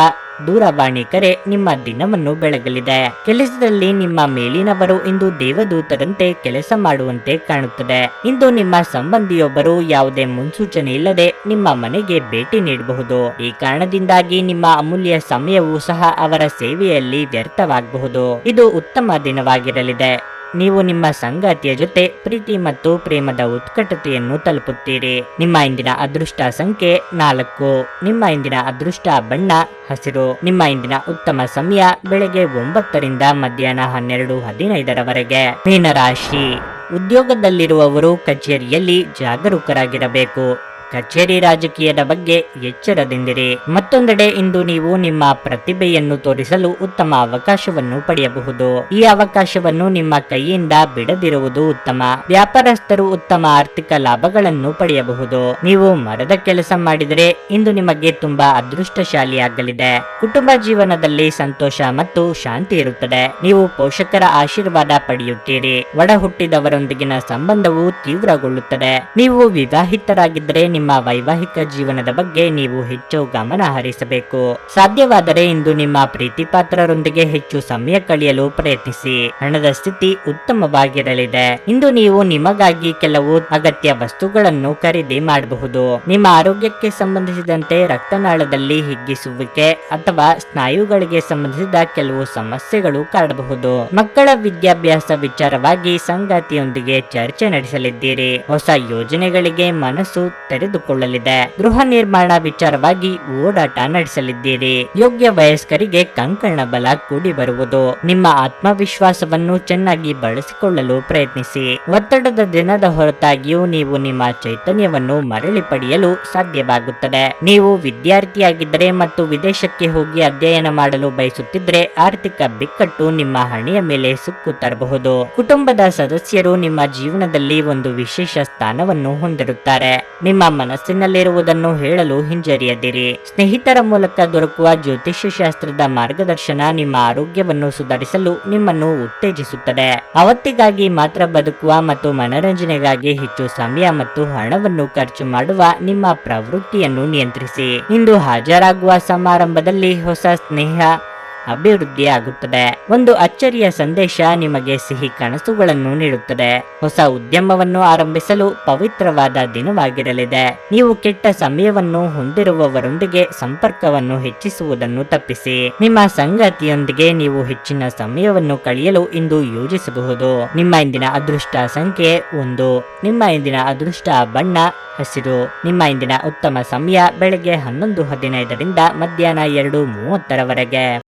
A: ದೂರವಾಣಿ ಕರೆ ನಿಮ್ಮ ದಿನವನ್ನು ಬೆಳಗಲಿದೆ. ಕೆಲಸದಲ್ಲಿ ನಿಮ್ಮ ಮೇಲಿನವರು ಇಂದು ದೇವದೂತರಂತೆ ಕೆಲಸ ಮಾಡುವಂತೆ ಕಾಣುತ್ತದೆ. ಇಂದು ನಿಮ್ಮ ಸಂಬಂಧಿಯೊಬ್ಬರು ಯಾವುದೇ ಮುನ್ಸೂಚನೆ ಇಲ್ಲದೆ ನಿಮ್ಮ ಮನೆಗೆ ಭೇಟಿ ನೀಡಬಹುದು. ಈ ಕಾರಣದಿಂದಾಗಿ ನಿಮ್ಮ ಅಮೂಲ್ಯ ಸಮಯವೂ ಸಹ ಅವರ ಸೇವೆಯಲ್ಲಿ ವ್ಯರ್ಥವಾಗಬಹುದು. ಇದು ಉತ್ತಮ ದಿನವಾಗಿರಲಿದೆ. ನೀವು ನಿಮ್ಮ ಸಂಗಾತಿಯ ಜೊತೆ ಪ್ರೀತಿ ಮತ್ತು ಪ್ರೇಮದ ಉತ್ಕಟತೆಯನ್ನು ತಲುಪುತ್ತೀರಿ. ನಿಮ್ಮ ಇಂದಿನ ಅದೃಷ್ಟ ಸಂಖ್ಯೆ ನಾಲ್ಕು. ನಿಮ್ಮ ಇಂದಿನ ಅದೃಷ್ಟ ಬಣ್ಣ ಹಸಿರು. ನಿಮ್ಮ ಇಂದಿನ ಉತ್ತಮ ಸಮಯ ಬೆಳಗ್ಗೆ ಒಂಬತ್ತರಿಂದ ಮಧ್ಯಾಹ್ನ ಹನ್ನೆರಡು ಹದಿನೈದರವರೆಗೆ. ಮೀನರಾಶಿ. ಉದ್ಯೋಗದಲ್ಲಿರುವವರು ಕಚೇರಿಯಲ್ಲಿ ಜಾಗರೂಕರಾಗಿರಬೇಕು. ಕಚೇರಿ ರಾಜಕೀಯದ ಬಗ್ಗೆ ಎಚ್ಚರದಿಂದಿರಿ. ಮತ್ತೊಂದೆಡೆ ಇಂದು ನೀವು ನಿಮ್ಮ ಪ್ರತಿಭೆಯನ್ನು ತೋರಿಸಲು ಉತ್ತಮ ಅವಕಾಶವನ್ನು ಪಡೆಯಬಹುದು. ಈ ಅವಕಾಶವನ್ನು ನಿಮ್ಮ ಕೈಯಿಂದ ಬಿಡದಿರುವುದು ಉತ್ತಮ. ವ್ಯಾಪಾರಸ್ಥರು ಉತ್ತಮ ಆರ್ಥಿಕ ಲಾಭಗಳನ್ನು ಪಡೆಯಬಹುದು. ನೀವು ಮರದ ಕೆಲಸ ಮಾಡಿದರೆ ಇಂದು ನಿಮಗೆ ತುಂಬಾ ಅದೃಷ್ಟಶಾಲಿಯಾಗಲಿದೆ. ಕುಟುಂಬ ಜೀವನದಲ್ಲಿ ಸಂತೋಷ ಮತ್ತು ಶಾಂತಿ ಇರುತ್ತದೆ. ನೀವು ಪೋಷಕರ ಆಶೀರ್ವಾದ ಪಡೆಯುತ್ತೀರಿ. ಒಡ ಹುಟ್ಟಿದವರೊಂದಿಗಿನ ಸಂಬಂಧವು ತೀವ್ರಗೊಳ್ಳುತ್ತದೆ. ನೀವು ವಿವಾಹಿತರಾಗಿದ್ದರೆ ನಿಮ್ಮ ವೈವಾಹಿಕ ಜೀವನದ ಬಗ್ಗೆ ನೀವು ಹೆಚ್ಚು ಗಮನ ಹರಿಸಬೇಕು. ಸಾಧ್ಯವಾದರೆ ಇಂದು ನಿಮ್ಮ ಪ್ರೀತಿಪಾತ್ರರೊಂದಿಗೆ ಹೆಚ್ಚು ಸಮಯ ಕಳೆಯಲು ಪ್ರಯತ್ನಿಸಿ. ಹಣದ ಸ್ಥಿತಿ ಉತ್ತಮವಾಗಿರಲಿದೆ. ಇಂದು ನೀವು ನಿಮಗಾಗಿ ಕೆಲವು ಅಗತ್ಯ ವಸ್ತುಗಳನ್ನು ಖರೀದಿ ಮಾಡಬಹುದು. ನಿಮ್ಮ ಆರೋಗ್ಯಕ್ಕೆ ಸಂಬಂಧಿಸಿದಂತೆ ರಕ್ತನಾಳದಲ್ಲಿ ಹಿಗ್ಗಿಸುವಿಕೆ ಅಥವಾ ಸ್ನಾಯುಗಳಿಗೆ ಸಂಬಂಧಿಸಿದ ಕೆಲವು ಸಮಸ್ಯೆಗಳು ಕಾಡಬಹುದು. ಮಕ್ಕಳ ವಿದ್ಯಾಭ್ಯಾಸ ವಿಚಾರವಾಗಿ ಸಂಗಾತಿಯೊಂದಿಗೆ ಚರ್ಚೆ ನಡೆಸಲಿದ್ದೀರಿ. ಹೊಸ ಯೋಜನೆಗಳಿಗೆ ಮನಸ್ಸು ತೆರೆದುಕೊಳ್ಳಲಿದೆ ಗೃಹ ನಿರ್ಮಾಣ ವಿಚಾರವಾಗಿ ಓಡಾಟ ನಡೆಸಲಿದ್ದೀರಿ. ಯೋಗ್ಯ ವಯಸ್ಕರಿಗೆ ಕಂಕಣ ಬಲ ಕೂಡಿ ಬರುವುದು. ನಿಮ್ಮ ಆತ್ಮವಿಶ್ವಾಸವನ್ನು ಚೆನ್ನಾಗಿ ಬಳಸಿಕೊಳ್ಳಲು ಪ್ರಯತ್ನಿಸಿ. ಒತ್ತಡದ ದಿನದ ಹೊರತಾಗಿಯೂ ನೀವು ನಿಮ್ಮ ಚೈತನ್ಯವನ್ನು ಮರಳಿ ಪಡೆಯಲು ಸಾಧ್ಯವಾಗುತ್ತದೆ. ನೀವು ವಿದ್ಯಾರ್ಥಿಯಾಗಿದ್ದರೆ ಮತ್ತು ವಿದೇಶಕ್ಕೆ ಹೋಗಿ ಅಧ್ಯಯನ ಮಾಡಲು ಬಯಸುತ್ತಿದ್ರೆ ಆರ್ಥಿಕ ಬಿಕ್ಕಟ್ಟು ನಿಮ್ಮ ಹಣೆಯ ಮೇಲೆ ಸುಕ್ಕು ತರಬಹುದು. ಕುಟುಂಬದ ಸದಸ್ಯರು ನಿಮ್ಮ ಜೀವನದಲ್ಲಿ ಒಂದು ವಿಶೇಷ ಸ್ಥಾನವನ್ನು ಹೊಂದಿರುತ್ತಾರೆ. ನಿಮ್ಮ ಮನಸ್ಸಿನಲ್ಲಿರುವುದನ್ನು ಹೇಳಲು ಹಿಂಜರಿಯದಿರಿ. ಸ್ನೇಹಿತರ ಮೂಲಕ ದೊರಕುವ ಜ್ಯೋತಿಷ್ಯ ಶಾಸ್ತ್ರದ ಮಾರ್ಗದರ್ಶನ ನಿಮ್ಮ ಆರೋಗ್ಯವನ್ನು ಸುಧಾರಿಸಲು ನಿಮ್ಮನ್ನು ಉತ್ತೇಜಿಸುತ್ತದೆ. ಅವತ್ತಿಗಾಗಿ ಮಾತ್ರ ಬದುಕುವ ಮತ್ತು ಮನರಂಜನೆಗಾಗಿ ಹೆಚ್ಚು ಸಮಯ ಮತ್ತು ಹಣವನ್ನು ಖರ್ಚು ಮಾಡುವ ನಿಮ್ಮ ಪ್ರವೃತ್ತಿಯನ್ನು ನಿಯಂತ್ರಿಸಿ. ಇಂದು ಹಾಜರಾಗುವ ಸಮಾರಂಭದಲ್ಲಿ ಹೊಸ ಸ್ನೇಹ ಅಭಿವೃದ್ಧಿಯಾಗುತ್ತದೆ ಒಂದು ಅಚ್ಚರಿಯ ಸಂದೇಶ ನಿಮಗೆ ಸಿಹಿ ಕನಸುಗಳನ್ನು ನೀಡುತ್ತದೆ. ಹೊಸ ಉದ್ಯಮವನ್ನು ಆರಂಭಿಸಲು ಪವಿತ್ರವಾದ ದಿನವಾಗಿರಲಿದೆ. ನೀವು ಕೆಟ್ಟ ಸಮಯವನ್ನು ಹೊಂದಿರುವವರೊಂದಿಗೆ ಸಂಪರ್ಕವನ್ನು ಹೆಚ್ಚಿಸುವುದನ್ನು ತಪ್ಪಿಸಿ. ನಿಮ್ಮ ಸಂಗಾತಿಯೊಂದಿಗೆ ನೀವು ಹೆಚ್ಚಿನ ಸಮಯವನ್ನು ಕಳೆಯಲು ಇಂದು ಯೋಜಿಸಬಹುದು. ನಿಮ್ಮ ಇಂದಿನ ಅದೃಷ್ಟ ಸಂಖ್ಯೆ ಒಂದು. ನಿಮ್ಮ ಇಂದಿನ ಅದೃಷ್ಟ ಬಣ್ಣ, ಹಸಿರು. ನಿಮ್ಮ ಇಂದಿನ ಉತ್ತಮ ಸಮಯ ಬೆಳಗ್ಗೆ ಹನ್ನೊಂದು ಹದಿನೈದರಿಂದ ಮಧ್ಯಾಹ್ನ ಎರಡು ಮೂವತ್ತರವರೆಗೆ.